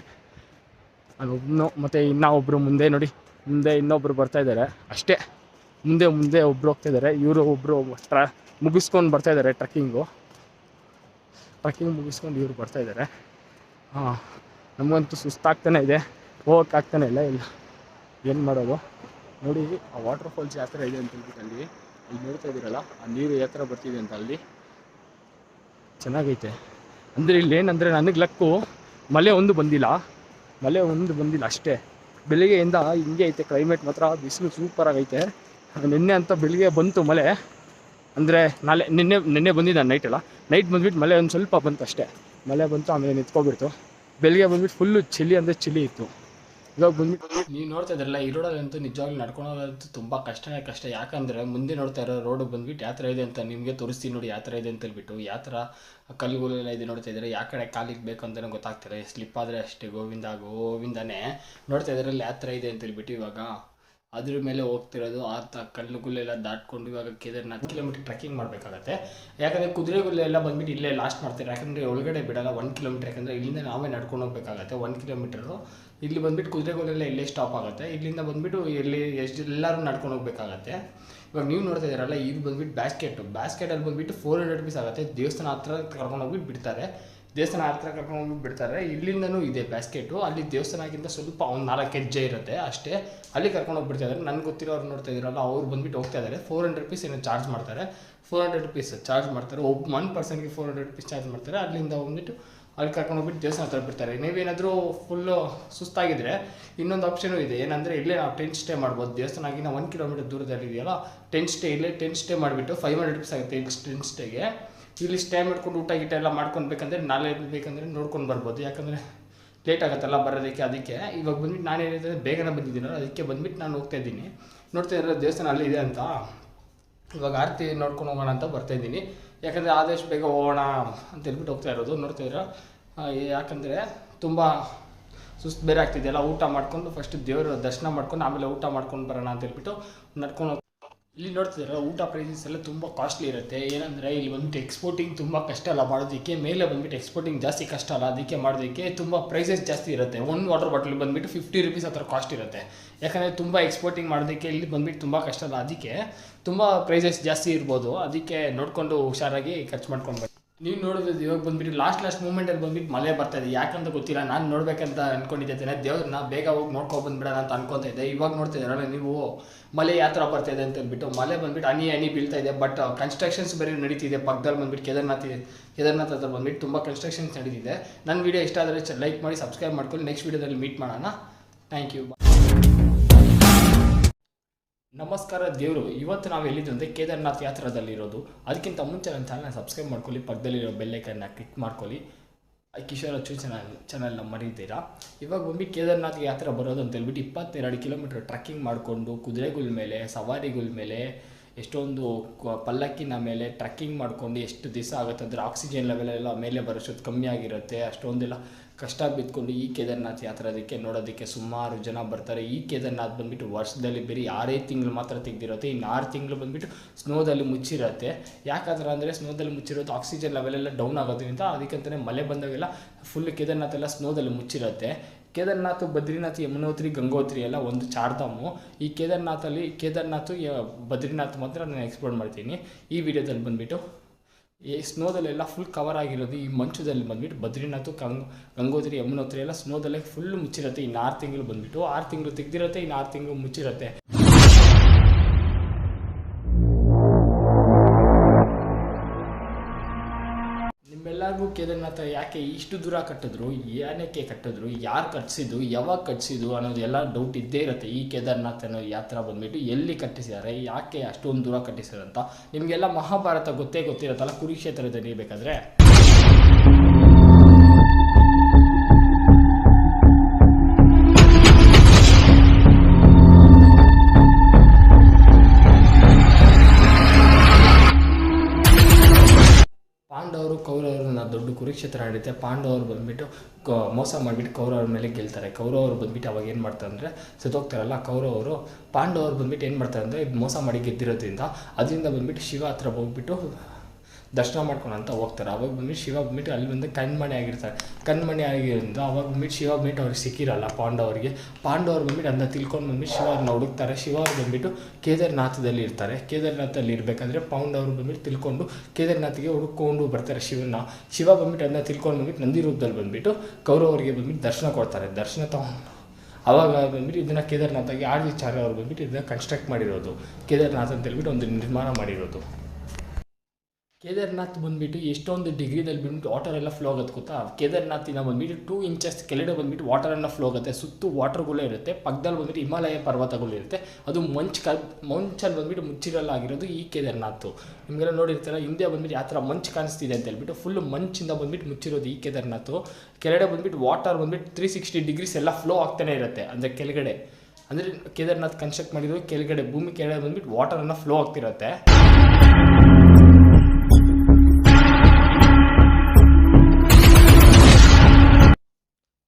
ಒಬ್ಬನು ಮತ್ತು ಇನ್ನೂ ಒಬ್ಬರು ಮುಂದೆ ನೋಡಿ. ಮುಂದೆ ಇನ್ನೊಬ್ಬರು ಬರ್ತಾ ಇದ್ದಾರೆ. ಅಷ್ಟೇ. ಮುಂದೆ ಮುಂದೆ ಒಬ್ಬರು ಹೋಗ್ತಾ ಇದ್ದಾರೆ. ಇವರು ಒಬ್ಬರು ಟ್ರಾ ಮುಗಿಸ್ಕೊಂಡು ಬರ್ತಾ ಇದ್ದಾರೆ ಟ್ರಕ್ಕಿಂಗು. ಟ್ರಕ್ಕಿಂಗ್ ಮುಗಿಸ್ಕೊಂಡು ಇವರು ಬರ್ತಾ ಇದ್ದಾರೆ. ಹಾಂ, ನಮಗಂತೂ ಸುಸ್ತಾಗ್ತಾನೆ ಇದೆ. ಹೋಗೋಕ್ಕಾಗ್ತಾನೆ ಇಲ್ಲ ಇಲ್ಲ. ಏನು ಮಾಡೋದು? ನೋಡಿ, ಆ ವಾಟರ್ ಫಾಲ್ಸ್ ಯಾವ ಥರ ಇದೆ ಅಂತ ಹೇಳ್ಬಿಟ್ಟು ಅಲ್ಲಿ. ಅಲ್ಲಿ ನೋಡ್ತಾ ಇದ್ದೀರಲ್ಲ, ಆ ನೀರು ಯಾವ ಥರ ಬರ್ತಿದೆ ಅಂತ ಅಲ್ಲಿ. ಚೆನ್ನಾಗೈತೆ. ಅಂದರೆ ಇಲ್ಲಿ ಏನಂದರೆ ನನಗೆ ಲಕ್ಕು, ಮಳೆ ಒಂದು ಬಂದಿಲ್ಲ. ಮಳೆ ಒಂದು ಬಂದಿಲ್ಲ ಅಷ್ಟೇ. ಬೆಳಿಗ್ಗೆಯಿಂದ ಹಿಂಗೆ ಐತೆ ಕ್ಲೈಮೇಟ್ ಮಾತ್ರ ಬಿಸಿಲು ಸೂಪರಾಗೈತೆ ನಿನ್ನೆ ಅಂತ ಬೆಳಿಗ್ಗೆ ಬಂತು ಮಳೆ. ಅಂದರೆ ನಾಳೆ ನಿನ್ನೆ ನಿನ್ನೆ ಬಂದಿದ್ದ ನಾನು ನೈಟೆಲ್ಲ ನೈಟ್ ಬಂದ್ಬಿಟ್ಟು ಮಳೆ ಒಂದು ಸ್ವಲ್ಪ ಬಂತು ಅಷ್ಟೇ. ಮಳೆ ಬಂತು, ಆಮೇಲೆ ನಿಂತ್ಕೊಬಿಡ್ತು ಬೆಳಿಗ್ಗೆ ಬಂದ್ಬಿಟ್ಟು ಫುಲ್ಲು ಚಳಿ ಅಂದರೆ ಚಳಿ ಇತ್ತು. ಇವಾಗ ಬಂದ್ಬಿಟ್ಟು ನೀವು ನೋಡ್ತಾ ಇದ್ರಲ್ಲ, ಈ ರೋಡಲ್ಲಂತೂ ನಿಜವಾಗ್ಲೂ ನಡ್ಕೊಳೋದಂತೂ ತುಂಬ ಕಷ್ಟನೇ ಕಷ್ಟ. ಯಾಕಂದರೆ ಮುಂದೆ ನೋಡ್ತಾ ಇರೋ ರೋಡ್ ಬಂದ್ಬಿಟ್ಟು ಯಾವ ಥರ ಇದೆ ಅಂತ ನಿಮಗೆ ತೋರಿಸ್ತೀನಿ ನೋಡಿ, ಯಾವ ಥರ ಇದೆ ಅಂತ ಹೇಳ್ಬಿಟ್ಟು. ಯಾವ ಥರ ಕಲ್ಲುಗಳೆಲ್ಲ ಇದೆ ನೋಡ್ತಾ ಇದ್ದಾರೆ? ಯಾವ ಕಡೆ ಕಾಲಿಗೆ ಬೇಕು ಅಂತಲೇ ಗೊತ್ತಾಗ್ತಿಲ್ಲ. ಸ್ಲಿಪ್ ಆದರೆ ಅಷ್ಟೇ, ಗೋವಿಂದ, ಗೋವಿಂದನೇ. ನೋಡ್ತಾ ಇದ್ರಲ್ಲಿ ಯಾವ ಥರ ಇದೆ ಅಂತ ಹೇಳ್ಬಿಟ್ಟು ಇವಾಗ ಅದ್ರ ಮೇಲೆ ಹೋಗ್ತಿರೋದು, ಆ ತ ಕಲ್ಲುಗಳೆಲ್ಲ ದಾಟ್ಕೊಂಡು ಇವಾಗ ಕೇದಾರ್ನಾಥ್ ಕಿಲೋಮೀಟರ್ ಟ್ರೆಕ್ಕಿಂಗ್ ಮಾಡಬೇಕಾಗತ್ತೆ. ಯಾಕಂದರೆ ಕುದುರೆಗಳೆಲ್ಲ ಬಂದ್ಬಿಟ್ಟು ಇಲ್ಲೇ ಲಾಸ್ಟ್ ಮಾಡ್ತಾರೆ. ಯಾಕಂದರೆ ಒಳಗಡೆ ಬಿಡಲ್ಲ ಒನ್ ಕಿಲೋಮೀಟರ್ ಯಾಕಂದರೆ ಇಲ್ಲಿಂದ ನಾವೇ ನಡ್ಕೊಂಡು ಹೋಗ್ಬೇಕಾಗತ್ತೆ. ಒನ್ ಕಿಲೋಮೀಟರು ಇಲ್ಲಿ ಬಂದ್ಬಿಟ್ಟು ಕುದುರೆಗಳೆಲ್ಲ ಇಲ್ಲೇ ಸ್ಟಾಪ್ ಆಗುತ್ತೆ. ಇಲ್ಲಿಂದ ಬಂದ್ಬಿಟ್ಟು ಇಲ್ಲಿ ಎಷ್ಟು ಎಲ್ಲರೂ ನಡ್ಕೊಂಡು ಹೋಗ್ಬೇಕಾಗತ್ತೆ. ಇವಾಗ ನೀವು ನೋಡ್ತಾ ಇದ್ದೀರಲ್ಲ, ಇದು ಬಂದ್ಬಿಟ್ಟು ಬ್ಯಾಸ್ಕೆಟು ಬ್ಯಾಸ್ಕೆಟಲ್ಲಿ ಬಂದ್ಬಿಟ್ಟು ಫೋರ್ ಹಂಡ್ರೆಡ್ ರುಪೀಸ್ ಆಗುತ್ತೆ. ದೇವಸ್ಥಾನ ಹತ್ರ ಕರ್ಕೊಂಡು ಹೋಗ್ಬಿಟ್ಟು ಬಿಡ್ತಾರೆ. ದೇವಸ್ಥಾನ ಹತ್ರ ಕರ್ಕೊಂಡು ಬಿಡ್ತಾರೆ. ಇಲ್ಲಿಂದನೂ ಇದೆ ಬ್ಯಾಸ್ಕೆಟು ಅಲ್ಲಿ ದೇವಸ್ಥಾನಕ್ಕಿಂತ ಸ್ವಲ್ಪ ಒಂದು ನಾಲ್ಕು ಹೆಜ್ಜೆ ಇರುತ್ತೆ ಅಷ್ಟೇ. ಅಲ್ಲಿ ಕರ್ಕೊಂಡು ಹೋಗ್ಬಿಡ್ತಾ ಇದ್ದಾರೆ ನನಗೆ ಗೊತ್ತಿರೋರು ನೋಡ್ತಾ ಇದ್ದೀರಲ್ಲ ಅವ್ರು ಬಂದ್ಬಿಟ್ಟು ಹೋಗ್ತಾ ಇದ್ದಾರೆ ಫೋರ್ ಹಂಡ್ರೆಡ್ ರುಪೀಸ್ ಏನೋ ಚಾರ್ಜ್ ಮಾಡ್ತಾರೆ. ಫೋರ್ ಹಂಡ್ರೆಡ್ ರುಪೀಸ್ ಚಾರ್ಜ್ ಮಾಡ್ತಾರೆ. ಒಬ್ಬ ಒನ್ ಪರ್ಸನ್ಗೆ ಫೋರ್ ಹಂಡ್ರೆಡ್ ರುಪೀಸ್ ಚಾರ್ಜ್ ಮಾಡ್ತಾರೆ. ಅಲ್ಲಿಂದ ಬಂದ್ಬಿಟ್ಟು ಅಲ್ಲಿ ಕರ್ಕೊಂಡು ಹೋಗ್ಬಿಟ್ಟು ದೇವಸ್ಥಾನ ಹತ್ರ ಬಿಡ್ತಾರೆ. ನೀವೇನಾದರೂ ಫುಲ್ಲು ಸುಸ್ತಾಗಿದ್ರೆ ಇನ್ನೊಂದು ಆಪ್ಷನು ಇದೆ. ಏನಂದರೆ ಇಲ್ಲೇ ನಾವು ಟೆಂಟ್ ಸ್ಟೇ ಮಾಡ್ಬೋದು. ದೇವಸ್ಥಾನಗಿನ ಒನ್ ಕಿಲೋಮೀಟರ್ ದೂರದಲ್ಲಿ ಇದೆಯಲ್ಲ ಟೆಂಟ್ ಸ್ಟೇ ಇಲ್ಲೇ ಟೆಂಟ್ ಸ್ಟೇ ಮಾಡಿಬಿಟ್ಟು ಫೈವ್ ಹಂಡ್ರೆಡ್ ರುಪೀಸ್ ಆಗುತ್ತೆ ಟೆಂಟ್ ಸ್ಟೇಗೆ ಇಲ್ಲಿ ಸ್ಟೇ ಮಾಡ್ಕೊಂಡು ಊಟ ಗೀಟ ಎಲ್ಲ ಮಾಡ್ಕೊಂಡ್ಬೇಕಂದ್ರೆ ನಾಳೆ ಬೇಕಂದರೆ ನೋಡ್ಕೊಂಡು ಬರ್ಬೋದು. ಯಾಕಂದರೆ ಲೇಟ್ ಆಗುತ್ತಲ್ಲ ಬರೋದಕ್ಕೆ, ಅದಕ್ಕೆ. ಇವಾಗ ಬಂದ್ಬಿಟ್ಟು ನಾನು ಏನಿದೆ, ಬೇಗನೆ ಬಂದಿದ್ದೀನಲ್ಲ, ಅದಕ್ಕೆ ಬಂದ್ಬಿಟ್ಟು ನಾನು ಹೋಗ್ತಾ ಇದ್ದೀನಿ. ನೋಡ್ತಾ ಇರೋ ದೇವಸ್ಥಾನ ಅಲ್ಲಿ ಇದೆ ಅಂತ. ಇವಾಗ ಆರತಿ ನೋಡ್ಕೊಂಡು ಹೋಗೋಣ ಅಂತ ಬರ್ತಾ ಇದ್ದೀನಿ. ಯಾಕಂದರೆ ಆದಷ್ಟು ಬೇಗ ಹೋಗೋಣ ಅಂತ ಹೇಳ್ಬಿಟ್ಟು ಹೋಗ್ತಾ ಇರೋದು. ನೋಡ್ತಾ ಇರೋ ಯಾಕಂದರೆ ತುಂಬ ಸುಸ್ತು ಬೇರೆ ಆಗ್ತಿದೆಯಲ್ಲ ಊಟ ಮಾಡ್ಕೊಂಡು ಫಸ್ಟ್ ದೇವರ ದರ್ಶನ ಮಾಡ್ಕೊಂಡು ಆಮೇಲೆ ಊಟ ಮಾಡ್ಕೊಂಡು ಬರೋಣ ಅಂತ ಹೇಳ್ಬಿಟ್ಟು ನಡ್ಕೊಂಡು ಇಲ್ಲಿ ನೋಡ್ತಿದ್ರೆ ಊಟ ಪ್ರೈಸಸ್ ಎಲ್ಲ ತುಂಬ ಕಾಸ್ಟ್ಲಿ ಇರುತ್ತೆ. ಏನಂದರೆ ಇಲ್ಲಿ ಬಂದ್ಬಿಟ್ಟು ಎಕ್ಸ್ಪೋರ್ಟಿಂಗ್ ತುಂಬ ಕಷ್ಟ ಅಲ್ಲ ಮಾಡೋದಕ್ಕೆ. ಮೇಲೆ ಬಂದ್ಬಿಟ್ಟು ಎಕ್ಸ್ಪೋರ್ಟಿಂಗ್ ಜಾಸ್ತಿ ಕಷ್ಟ ಅಲ್ಲ, ಅದಕ್ಕೆ ಮಾಡೋದಕ್ಕೆ ತುಂಬ ಪ್ರೈಸಸ್ ಜಾಸ್ತಿ ಇರುತ್ತೆ. ಒನ್ ವಾಟರ್ ಬಾಟಲ್ ಬಂದ್ಬಿಟ್ಟು ಫಿಫ್ಟಿ ರುಪೀಸ್ ಆ ಥರ ಕಾಸ್ಟ್ ಇರುತ್ತೆ. ಯಾಕಂದರೆ ತುಂಬ ಎಕ್ಸ್ಪೋರ್ಟಿಂಗ್ ಮಾಡೋದಕ್ಕೆ ಇಲ್ಲಿ ಬಂದ್ಬಿಟ್ಟು ತುಂಬ ಕಷ್ಟ ಅಲ್ಲ, ಅದಕ್ಕೆ ತುಂಬ ಪ್ರೈಸಸ್ ಜಾಸ್ತಿ ಇರ್ಬೋದು. ಅದಕ್ಕೆ ನೋಡಿಕೊಂಡು ಹುಷಾರಾಗಿ ಖರ್ಚು ಮಾಡ್ಕೊಂಡು ನೀವು ನೋಡೋದು ಇವಾಗ ಬಂದ್ಬಿಟ್ಟು ಲಾಸ್ಟ್ ಲಾಸ್ಟ್ ಮೂಮೆಂಟಲ್ಲಿ ಬಂದ್ಬಿಟ್ಟು ಮಳೆ ಬರ್ತಾ ಇದೆ. ಯಾಕಂತ ಗೊತ್ತಿಲ್ಲ. ನಾನು ನೋಡ್ಬೇಕಂತ ಅನ್ಕೊಂಡಿದ್ದೆ ನಾ ಬೇಗ ಹೋಗಿ ನೋಡ್ಕೊಂಡು ಬಂದ್ಬಿಡೋಣ ಅಂತ ಅನ್ಕೊತ ಇದ್ದೆ. ಇವಾಗ ನೋಡ್ತಾ ಇದ್ದಾರಲ್ಲ, ನೀವು ಮಳೆ ಯಾವ ಥರ ಬರ್ತಾ ಇದೆ ಅಂತ ಹೇಳ್ಬಿಟ್ಟು ಮಳೆ ಬಂದ್ಬಿಟ್ಟು ಹನಿ ಹನಿ ಬೀಳ್ತಾ ಇದೆ. ಬಟ್ ಕನ್ಸ್ಟ್ರಕ್ಷನ್ಸ್ ಬರೀ ನಡೀತಿದೆ. ಪಕ್ಕದಲ್ಲಿ ಬಂದ್ಬಿಟ್ಟು ಕೇದಾರ್ನಾಥ್ ಕೇದಾರ್ನಾಥ್ ಹತ್ರ ಬಂದ್ಬಿಟ್ಟು ತುಂಬ ಕನ್ಸ್ಟ್ರಕ್ಷನ್ಸ್ ನಡೀತಿದೆ. ನನ್ನ ವಿಡಿಯೋ ಇಷ್ಟ ಆದರೆ ಲೈಕ್ ಮಾಡಿ ಸಬ್ಸ್ಕ್ರೈಬ್ ಮಾಡ್ಕೊಂಡು ನೆಕ್ಸ್ಟ್ ವೀಡಿಯೋದಲ್ಲಿ ಮೀಟ್ ಮಾಡೋಣ. ಥ್ಯಾಂಕ್ ಯು ನಮಸ್ಕಾರ ದೇವರು, ಇವತ್ತು ನಾವು ಎಲ್ಲಿದ್ದು ಅಂದರೆ ಕೇದಾರನಾಥ್ ಯಾತ್ರದಲ್ಲಿರೋದು. ಅದಕ್ಕಿಂತ ಮುಂಚೆ ನನ್ನ ಚಾನಲ್ನ ಸಬ್ಸ್ಕ್ರೈಬ್ ಮಾಡ್ಕೊಳ್ಳಿ, ಪಕ್ಕದಲ್ಲಿರೋ ಬೆಲ್ಲೈಕನ್ನ ಕ್ಲಿಕ್ ಮಾಡ್ಕೊಳ್ಳಿ. ಕಿಶೋರ್ ಅಚ್ಚು ಚಾನಲ್ ಚಾನಲ್ನ ಮರೀತೀರಾ? ಇವಾಗ ಬಂದು ಕೇದಾರನಾಥ್ ಯಾತ್ರೆ ಬರೋದು ಅಂತ ಹೇಳ್ಬಿಟ್ಟು ಇಪ್ಪತ್ತೆರಡು ಕಿಲೋಮೀಟ್ರ್ ಟ್ರಕ್ಕಿಂಗ್ ಮಾಡಿಕೊಂಡು, ಕುದುರೆಗಳ ಮೇಲೆ, ಸವಾರಿಗಳ ಮೇಲೆ, ಎಷ್ಟೊಂದು ಪಲ್ಲಕ್ಕಿನ ಮೇಲೆ ಟ್ರಕ್ಕಿಂಗ್ ಮಾಡ್ಕೊಂಡು ಎಷ್ಟು ದಿವಸ ಆಗುತ್ತೆ ಅಂದರೆ ಆಕ್ಸಿಜನ್ ಲೆವೆಲ್ ಎಲ್ಲ ಮೇಲೆ ಬರೋಷ್ಟು ಕಮ್ಮಿ ಆಗಿರುತ್ತೆ, ಅಷ್ಟೊಂದೆಲ್ಲ ಕಷ್ಟ ಬಿದ್ದುಕೊಂಡು ಈ ಕೇದಾರ್ನಾಥ್ ಯಾತ್ರಾದಕ್ಕೆ ನೋಡೋದಕ್ಕೆ ಸುಮಾರು ಜನ ಬರ್ತಾರೆ. ಈ ಕೇದಾರ್ನಾಥ್ ಬಂದ್ಬಿಟ್ಟು ವರ್ಷದಲ್ಲಿ ಬೇರೆ ಆರೇ ತಿಂಗಳು ಮಾತ್ರ ತೆಗೆದಿರುತ್ತೆ, ಇನ್ನು ಆರು ತಿಂಗಳು ಬಂದ್ಬಿಟ್ಟು ಸ್ನೋದಲ್ಲಿ ಮುಚ್ಚಿರುತ್ತೆ. ಯಾಕಂದ್ರೆ ಅಂದರೆ ಸ್ನೋದಲ್ಲಿ ಮುಚ್ಚಿರೋದು ಆಕ್ಸಿಜನ್ ಲೆವೆಲೆಲ್ಲ ಡೌನ್ ಆಗೋದ್ರಿಂದ ಅದಕ್ಕಂತಲೇ ಮಳೆ ಬಂದಾಗೆಲ್ಲ ಫುಲ್ ಕೇದಾರ್ನಾಥ್ ಎಲ್ಲ ಸ್ನೋದಲ್ಲಿ ಮುಚ್ಚಿರುತ್ತೆ. ಕೇದಾರ್ನಾಥ್, ಬದ್ರಿನಾಥ್, ಯಮುನೋತ್ರಿ, ಗಂಗೋತ್ರಿ ಎಲ್ಲ ಒಂದು ಚಾರ್ಧಾಮು. ಈ ಕೇದಾರ್ನಾಥಲ್ಲಿ ಕೇದಾರ್ನಾಥ್ ಬದ್ರಿನಾಥ್ ಮಾತ್ರ ನಾನು ಎಕ್ಸ್ಪ್ಲೋರ್ ಮಾಡ್ತೀನಿ. ಈ ವಿಡಿಯೋದಲ್ಲಿ ಬಂದುಬಿಟ್ಟು ಈ ಸ್ನೋದಲ್ಲೆಲ್ಲ ಫುಲ್ ಕವರ್ ಆಗಿರೋದು ಈ ಮಂಚದಲ್ಲಿ ಬಂದ್ಬಿಟ್ಟು ಬದ್ರಿನಾಥ್, ಗಂಗ್, ಗಂಗೋತ್ರಿ, ಯಮುನೋತ್ರಿ ಎಲ್ಲ ಸ್ನೋದಲ್ಲೇ ಫುಲ್ ಮುಚ್ಚಿರುತ್ತೆ. ಇನ್ನು ಆರು ತಿಂಗಳು ಬಂದ್ಬಿಟ್ಟು ಆರು ತಿಂಗಳು ತೆಗ್ದಿರುತ್ತೆ ಇನ್ನು ಆರು ತಿಂಗಳು ಮುಚ್ಚಿರುತ್ತೆ. ನಿಮ್ಮೆಲ್ಲರಿಗೂ ಕೇದಾರ್ನಾಥ ಯಾಕೆ ಇಷ್ಟು ದೂರ ಕಟ್ಟಿದ್ರು? ಏನಕ್ಕೆ ಕಟ್ಟಿದ್ರು? ಯಾರು ಕಟ್ಸಿದ್ದು? ಯಾವಾಗ ಕಟ್ಸಿದ್ದು ಅನ್ನೋದು ಎಲ್ಲ ಡೌಟ್ ಇದ್ದೇ ಇರುತ್ತೆ. ಈ ಕೇದಾರ್ನಾಥ ಅನ್ನೋ ಯಾತ್ರ ಬಂದ್ಬಿಟ್ಟು ಎಲ್ಲಿ ಕಟ್ಟಿಸಿದ್ದಾರೆ ಯಾಕೆ ಅಷ್ಟೊಂದು ದೂರ ಕಟ್ಟಿಸಿದ್ದಾರೆ ಅಂತ? ನಿಮಗೆಲ್ಲ ಮಹಾಭಾರತ ಗೊತ್ತೇ ಗೊತ್ತಿರುತ್ತಲ್ಲ ಕುರುಕ್ಷೇತ್ರದಲ್ಲಿ ಬೇಕಾದ್ರೆ ಕುರುಕ್ಷೇತ್ರ ನಡೀತೆ ಪಾಂಡವರು ಬಂದುಬಿಟ್ಟು ಕ, ಮೋಸ ಮಾಡಿಬಿಟ್ಟು ಕೌರವ್ರ ಮೇಲೆ ಗೆಲ್ತಾರೆ. ಕೌರವರು ಬಂದುಬಿಟ್ಟು ಅವಾಗ ಏನು ಮಾಡ್ತಾರೆ ಅಂದರೆ ಸತ್ತೋಗ್ತಾರಲ್ಲ, ಕೌರವರು ಪಾಂಡವರು ಬಂದುಬಿಟ್ಟು ಏನು ಮಾಡ್ತಾರೆ ಅಂದರೆ ಮೋಸ ಮಾಡಿ ಗೆದ್ದಿರೋದ್ರಿಂದ, ಅದರಿಂದ ಬಂದುಬಿಟ್ಟು ಶಿವ ಹತ್ರ ಹೋಗ್ಬಿಟ್ಟು ದರ್ಶನ ಮಾಡ್ಕೊಂಡು ಅಂತ ಹೋಗ್ತಾರೆ. ಅವಾಗ ಬಂದ್ಬಿಟ್ಟು ಶಿವ ಬಂದ್ಬಿಟ್ಟು ಅಲ್ಲಿ ಬಂದು ಕಣ್ಮಣಿ ಆಗಿರ್ತಾರೆ. ಕಣ್ಮಣಿ ಆಗಿರೋದ್ರಿಂದ ಅವಾಗ ಬಂದ್ಬಿಟ್ಟು ಶಿವ ಬಂದ್ಬಿಟ್ಟು ಅವ್ರಿಗೆ ಸಿಕ್ಕಿರಲ್ಲ ಪಾಂಡವರಿಗೆ. ಪಾಂಡವರು ಬಂದ್ಬಿಟ್ಟು ಅದನ್ನ ತಿಳ್ಕೊಂಡು ಬಂದ್ಬಿಟ್ಟು ಶಿವರನ್ನ ಹುಡುಕ್ತಾರೆ. ಶಿವ ಬಂದ್ಬಿಟ್ಟು ಕೇದಾರ್ನಾಥದಲ್ಲಿ ಇರ್ತಾರೆ. ಕೇದಾರ್ನಾಥಲ್ಲಿ ಇರಬೇಕಾದ್ರೆ ಪಾಂಡವರು ಬಂದ್ಬಿಟ್ಟು ತಿಳ್ಕೊಂಡು ಕೇದಾರ್ನಾಥ್ಗೆ ಹುಡುಕೊಂಡು ಬರ್ತಾರೆ ಶಿವನ ಶಿವ ಬಂದ್ಬಿಟ್ಟು ಅದನ್ನ ತಿಳ್ಕೊಂಡು ಬಂದ್ಬಿಟ್ಟು ನಂದಿ ರೂಪದಲ್ಲಿ ಬಂದ್ಬಿಟ್ಟು ಕೌರವರಿಗೆ ಬಂದ್ಬಿಟ್ಟು ದರ್ಶನ ಕೊಡ್ತಾರೆ. ದರ್ಶನ ತಗೊಂಡು ಅವಾಗ ಬಂದ್ಬಿಟ್ಟು ಇದನ್ನು ಕೇದಾರ್ನಾಥಾಗಿ ಆರ್ ವಿಚಾರ ಅವ್ರು ಬಂದ್ಬಿಟ್ಟು ಇದನ್ನ ಕನ್ಸ್ಟ್ರಕ್ಟ್ ಮಾಡಿರೋದು. ಕೇದಾರ್ನಾಥ್ ಅಂತ ಹೇಳ್ಬಿಟ್ಟು ಒಂದು ನಿರ್ಮಾಣ ಮಾಡಿರೋದು. ಕೇದಾರ್ನಾಥ್ ಬಂದ್ಬಿಟ್ಟು ಎಷ್ಟೊಂದು ಡಿಗ್ರಿದಲ್ಲಿ ಬಂದ್ಬಿಟ್ಟು ವಾಟರ್ ಎಲ್ಲ ಫ್ಲೋ ಆಗುತ್ತೆ ಗೊತ್ತಾ? ಕೇದಾರ್ನಾಥಿನ ಬಂದ್ಬಿಟ್ಟು ಟೂ ಇಂಚಸ್ ಕೆಳಗಡೆ ಬಂದ್ಬಿಟ್ಟು ವಾಟರ್ ಎಲ್ಲ ಫ್ಲೋ ಆಗುತ್ತೆ. ಸುತ್ತು ವಾಟರ್ಗಳೇ ಇರುತ್ತೆ. ಪಕ್ಕದಲ್ಲಿ ಬಂದ್ಬಿಟ್ಟು ಹಿಮಾಲಯ ಪರ್ವತಗಳು ಇರುತ್ತೆ. ಅದು ಮಂಚ್ ಕ ಮಂಚಲ್ಲಿ ಬಂದ್ಬಿಟ್ಟು ಮುಚ್ಚಿರಲ್ಲ ಆಗಿರೋದು ಈ ಕೇದಾರ್ನಾಥ್. ನಿಮಗೆಲ್ಲ ನೋಡಿರ್ತಾರೆ ಹಿಂದೆ ಬಂದ್ಬಿಟ್ಟು ಯಾವ ಥರ ಮಂಚ್ ಕಾಣಿಸ್ತಿದೆ ಅಂತ ಹೇಳ್ಬಿಟ್ಟು ಫುಲ್ ಮಂಚಿಂದ ಬಂದ್ಬಿಟ್ಟು ಮುಚ್ಚಿರೋದು ಈ ಕೇದಾರ್ನಾಥ್. ಕೆಳಗಡೆ ಬಂದ್ಬಿಟ್ಟು ವಾಟರ್ ಬಂದ್ಬಿಟ್ಟು ತ್ರೀ ಸಿಕ್ಸ್ಟಿ ಡಿಗ್ರೀಸ್ ಎಲ್ಲ ಫ್ಲೋ ಆಗ್ತಾನೆ ಇರುತ್ತೆ ಅಂದರೆ ಕೆಳಗಡೆ. ಅಂದರೆ ಕೇದಾರ್ನಾಥ್ ಕನ್ಸ್ಟ್ರಕ್ಟ್ ಮಾಡಿದ್ರು ಕೆಳಗಡೆ, ಭೂಮಿ ಕೆಳಗಡೆ ಬಂದ್ಬಿಟ್ಟು ವಾಟರನ್ನು ಫ್ಲೋ ಆಗ್ತಿರುತ್ತೆ.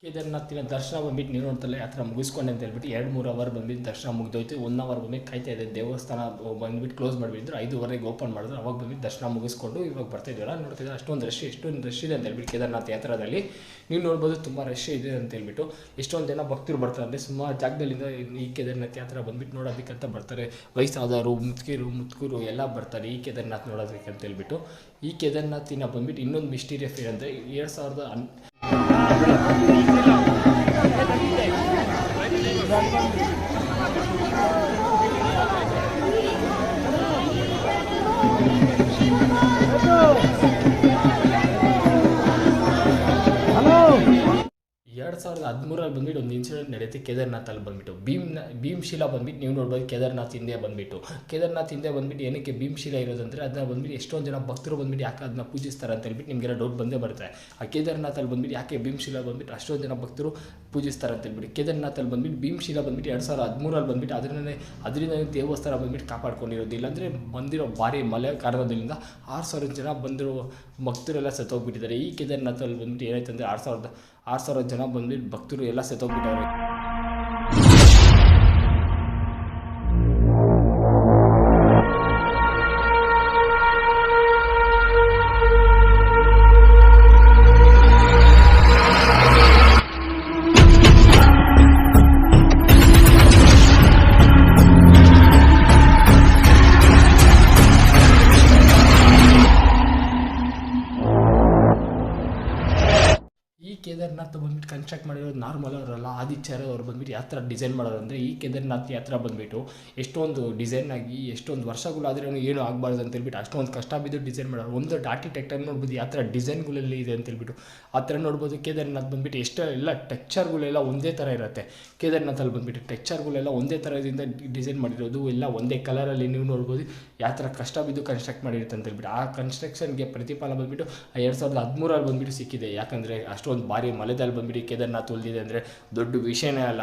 ಕೇದಾರ್ನಾಥಿನ ದರ್ಶನ ಬಂದ್ಬಿಟ್ಟು ನೀವು ನೋಡ್ತಲ್ಲ ಯಾತ್ರ ಮುಗಿಸ್ಕೊಂಡೆ ಅಂತ ಹೇಳ್ಬಿಟ್ಟು ಎರಡು ಮೂರು ಅವರ್ ಬಂದ್ಬಿಟ್ಟು ದರ್ಶನ ಮುಗಿದೋಯ್ತು. ಒನ್ ಅವರ್ ಬಂದ್ಬಿಟ್ಟು ಕಾಯ್ತಾ ಇದೆ ದೇವಸ್ಥಾನ ಬಂದ್ಬಿಟ್ಟು ಕ್ಲೋಸ್ ಮಾಡಿಬಿಟ್ಟು ಐದುವರೆಗೆ ಓಪನ್ ಮಾಡಿದ್ರು. ಅವಾಗ ಬಂದ್ಬಿಟ್ಟು ದರ್ಶನ ಮುಗಿಸ್ಕೊಂಡು ಇವಾಗ ಬರ್ತಾ ಇದ್ದೀವಲ್ಲ ನೋಡ್ತಿದ್ರೆ ಅಷ್ಟೊಂದು ರಶ್ ಎಷ್ಟೊಂದು ರಶ್ ಇದೆ ಅಂತ ಹೇಳ್ಬಿಟ್ಟು ಕೇದಾರನಾಥ ಯಾತ್ರಾದಲ್ಲಿ. ನೀವು ನೋಡ್ಬೋದು ತುಂಬ ರಶ್ ಇದೆ ಅಂತ ಹೇಳ್ಬಿಟ್ಟು. ಎಷ್ಟೊಂದು ಜನ ಭಕ್ತರು ಬರ್ತಾರೆ. ಅಂದರೆ ಸುಮಾರು ಜಾಗದಲ್ಲಿಂದ ಈ ಕೇದಾರನಾಥ ಯಾತ್ರಾ ಬಂದ್ಬಿಟ್ಟು ಅಂತ ಬರ್ತಾರೆ. ವಯಸ್ಸಾದವರು, ಮುತ್ಕಿರು, ಮುತ್ಕೂರು ಎಲ್ಲ ಬರ್ತಾರೆ ಈ ಕೇದಾರನಾಥ್ ನೋಡೋದಕ್ಕೆ ಅಂತ ಹೇಳ್ಬಿಟ್ಟು. ಈ ಕೇದಾರ್ನಾಥಿನ ಬಂದ್ಬಿಟ್ಟು ಇನ್ನೊಂದು ಮಿಸ್ಟೀರಿಯಸ್ ಏನಂದರೆ ಎರಡು ಸಾವಿರದ ಎರಡು ಸಾವಿರದ ಹದಿಮೂರಲ್ಲಿ ಬಂದ್ಬಿಟ್ಟು ಒಂದು ಇನ್ಸಿಡೆಂಟ್ ನಡೆಯುತ್ತೆ ಕೇದಾರ್ನಾಥಲ್ಲಿ ಬಂದ್ಬಿಟ್ಟು. ಭೀಮ್ ಭೀಮಶಿಲಾ ಬಂದ್ಬಿಟ್ಟು ನೀವು ನೋಡ್ಬೋದು ಕೇದಾರ್ನಾಥ್ ಹಿಂದೆ ಬಂದ್ಬಿಟ್ಟು. ಕೇದಾರ್ನಾಥ್ ಹಿಂದೆ ಬಂದ್ಬಿಟ್ಟು ಏನಕ್ಕೆ ಭೀಮ್ಶಿಲಾ ಇರೋದಂದ್ರೆ ಅದನ್ನ ಬಂದ್ಬಿಟ್ಟು ಎಷ್ಟೊಂದು ಜನ ಭಕ್ತರು ಬಂದ್ಬಿಟ್ಟು ಯಾಕೆ ಅದನ್ನ ಪೂಜಿಸ್ತಾರೆ ಅಂತ ಹೇಳ್ಬಿಟ್ಟು ನಿಮಗೆಲ್ಲ ಡೌಟ್ ಬಂದೇ ಬರುತ್ತೆ. ಆ ಕೇದಾರ್ನಾಥಲ್ಲಿ ಬಂದ್ಬಿಟ್ಟು ಯಾಕೆ ಭೀಮ್ಶಿಲಾ ಬಂದ್ಬಿಟ್ಟು ಅಷ್ಟೊಂದು ಜನ ಭಕ್ತರು ಪೂಜಿಸ್ತಾರೆ ಅಂತ ಹೇಳ್ಬಿಟ್ಟು. ಕೇದಾರ್ನಾಥಲ್ಲಿ ಬಂದ್ಬಿಟ್ಟು ಭೀಮ್ಶಿಲಾ ಬಂದ್ಬಿಟ್ಟು ಎರಡು ಸಾವಿರದ ಹದಿಮೂರಲ್ಲಿ ಬಂದ್ಬಿಟ್ಟು ಅದನ್ನೇ ಅದರಿಂದ ದೇವಸ್ಥಾನ ಬಂದ್ಬಿಟ್ಟು ಕಾಪಾಡ್ಕೊಂಡಿರೋದು ಇಲ್ಲಾಂದರೆ ಬಂದಿರೋ ಭಾರಿ ಮಲೆ ಕಾರಣದಿಂದ ಆರು ಸಾವಿರ ಜನ ಬಂದಿರೋ ಭಕ್ತರೆಲ್ಲ ಸತ್ತೋಗ್ಬಿಟ್ಟಿದ್ದಾರೆ ಈ ಕೇದಾರ್ನಾಥಲ್ಲಿ ಬಂದ್ಬಿಟ್ಟು ಏನಾಯ್ತು ಅಂದರೆ ಆರು ಸಾವಿರದ ಆರು ಸಾವಿರ ಜನ ಬಂದ್ಬಿಟ್ಟು ಭಕ್ತರು ಎಲ್ಲ ಸತ್ತೋಗ್ಬಿಟ್ಟವ್ರೆ ಕನ್ಸ್ಟ್ರಕ್ಟ್ ಮಾಡಿರೋದು ನಾರ್ಮಲ್ ಅವರಲ್ಲ. ಆದಿತ್ಯರ ಅವ್ರು ಬಂದ್ಬಿಟ್ಟು ಯಾವ ಥರ ಡಿಸೈನ್ ಮಾಡೋದು ಅಂದರೆ ಈ ಕೇದಾರನಾಥ್ ಯಾತ್ರ ಬಂದುಬಿಟ್ಟು ಎಷ್ಟೊಂದು ಡಿಸೈನ್ ಆಗಿ ಎಷ್ಟೊಂದು ವರ್ಷಗಳಾದ್ರೂ ಏನು ಆಗಬಾರ್ದು ಅಂತ ಹೇಳ್ಬಿಟ್ಟು ಅಷ್ಟೊಂದು ಕಷ್ಟ ಬಿದ್ದು ಡಿಸೈನ್ ಮಾಡೋರು. ಒಂದು ಆರ್ಕಿಟೆಕ್ಟರ್ ನೋಡ್ಬೋದು ಯಾವ ಥರ ಡಿಸೈನ್ಗಳಲ್ಲಿ ಇದೆ ಅಂತ ಹೇಳ್ಬಿಟ್ಟು. ಆ ಥರ ನೋಡ್ಬೋದು ಕೇದಾರನಾಥ್ ಬಂದುಬಿಟ್ಟು ಎಷ್ಟು ಎಲ್ಲ ಟೆಕ್ಚರ್ಗಳೆಲ್ಲ ಒಂದೇ ಥರ ಇರುತ್ತೆ. ಕೇದಾರನಾಥಲ್ಲಿ ಬಂದುಬಿಟ್ಟು ಟೆಕ್ಚರ್ಗಳೆಲ್ಲ ಒಂದೇ ಥರದಿಂದ ಡಿಸೈನ್ ಮಾಡಿರೋದು, ಎಲ್ಲ ಒಂದೇ ಕಲರಲ್ಲಿ ನೀವು ನೋಡ್ಬೋದು ಯಾವ ಥರ ಕಷ್ಟ ಬಿದ್ದು ಕನ್ಸ್ಟ್ರಕ್ಟ್ ಮಾಡಿರುತ್ತೆ ಅಂತ ಹೇಳ್ಬಿಟ್ಟು. ಆ ಕನ್ಸ್ಟ್ರಕ್ಷನ್ಗೆ ಪ್ರತಿಫಲ ಬಂದುಬಿಟ್ಟು ಎರಡು ಸಾವಿರದ ಹದಿಮೂರಲ್ಲಿ ಬಂದುಬಿಟ್ಟು ಸಿಕ್ಕಿದೆ. ಯಾಕಂದರೆ ಅಷ್ಟೊಂದು ಭಾರಿ ಮಲೆದಲ್ಲಿ ಬಂದುಬಿಟ್ಟು ಕೇದಾರನಾಥ್ ಉಳಿದಿದೆ ಅಂದರೆ ದೊಡ್ಡ ವಿಷಯನೇ ಅಲ್ಲ.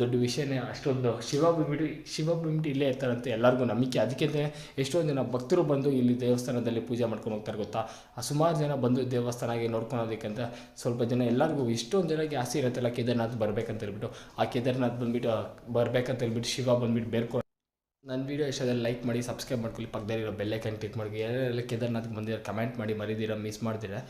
ದೊಡ್ಡ ವಿಷಯನೇ ಅಷ್ಟೊಂದು ಶಿವ ಬಿಂಬಿಡಿ ಶಿವ ಬಿಂಬಿಡಿ ಇಲ್ಲೇ ಇರ್ತಾರಂತೆ ಎಲ್ಲರಿಗೂ ನಂಬಿಕೆ. ಅದಕ್ಕೆ ಎಷ್ಟೊಂದು ಜನ ಭಕ್ತರು ಬಂದು ಇಲ್ಲಿ ದೇವಸ್ಥಾನದಲ್ಲಿ ಪೂಜೆ ಮಾಡ್ಕೊಂಡು ಹೋಗ್ತಾರೆ ಗೊತ್ತಾ? ಆ ಸುಮಾರು ಜನ ಬಂದು ದೇವಸ್ಥಾನಕ್ಕೆ ನೋಡ್ಕೊಳೋದಕ್ಕಂತ ಸ್ವಲ್ಪ ಜನ ಎಲ್ಲರಿಗೂ ಇಷ್ಟೊಂದು ಜನಕ್ಕೆ ಆಸೆ ಇರುತ್ತಲ್ಲ ಕೇದಾರ್ನಾಥ್ ಬರ್ಬೇಕಂತ ಹೇಳ್ಬಿಟ್ಟು. ಆ ಕೇದಾರ್ನಾಥ್ ಬಂದುಬಿಟ್ಟು ಬರ್ಬೇಕಂತ ಹೇಳ್ಬಿಟ್ಟು ಶಿವ ಬಂದ್ಬಿಟ್ಟು ಬೇರ್ಕೊಂಡು ನನ್ನ ವೀಡಿಯೋ ಇಷ್ಟದಲ್ಲಿ ಲೈಕ್ ಮಾಡಿ ಸಬ್ಸ್ಕ್ರೈಬ್ ಮಾಡ್ಕೊಳ್ಳಿ. ಪಕ್ಕದಲ್ಲಿರೋ ಬೆಲ್ಲೈಕನ್ ಕ್ಲಿಕ್ ಮಾಡಿ ಎಲ್ಲ ಕೇದಾರ್ನಾಥ್ಗೆ ಬಂದಿರೋ ಕಮೆಂಟ್ ಮಾಡಿ, ಮರಿದಿರ ಮಿಸ್ ಮಾಡ್ತೀರಾ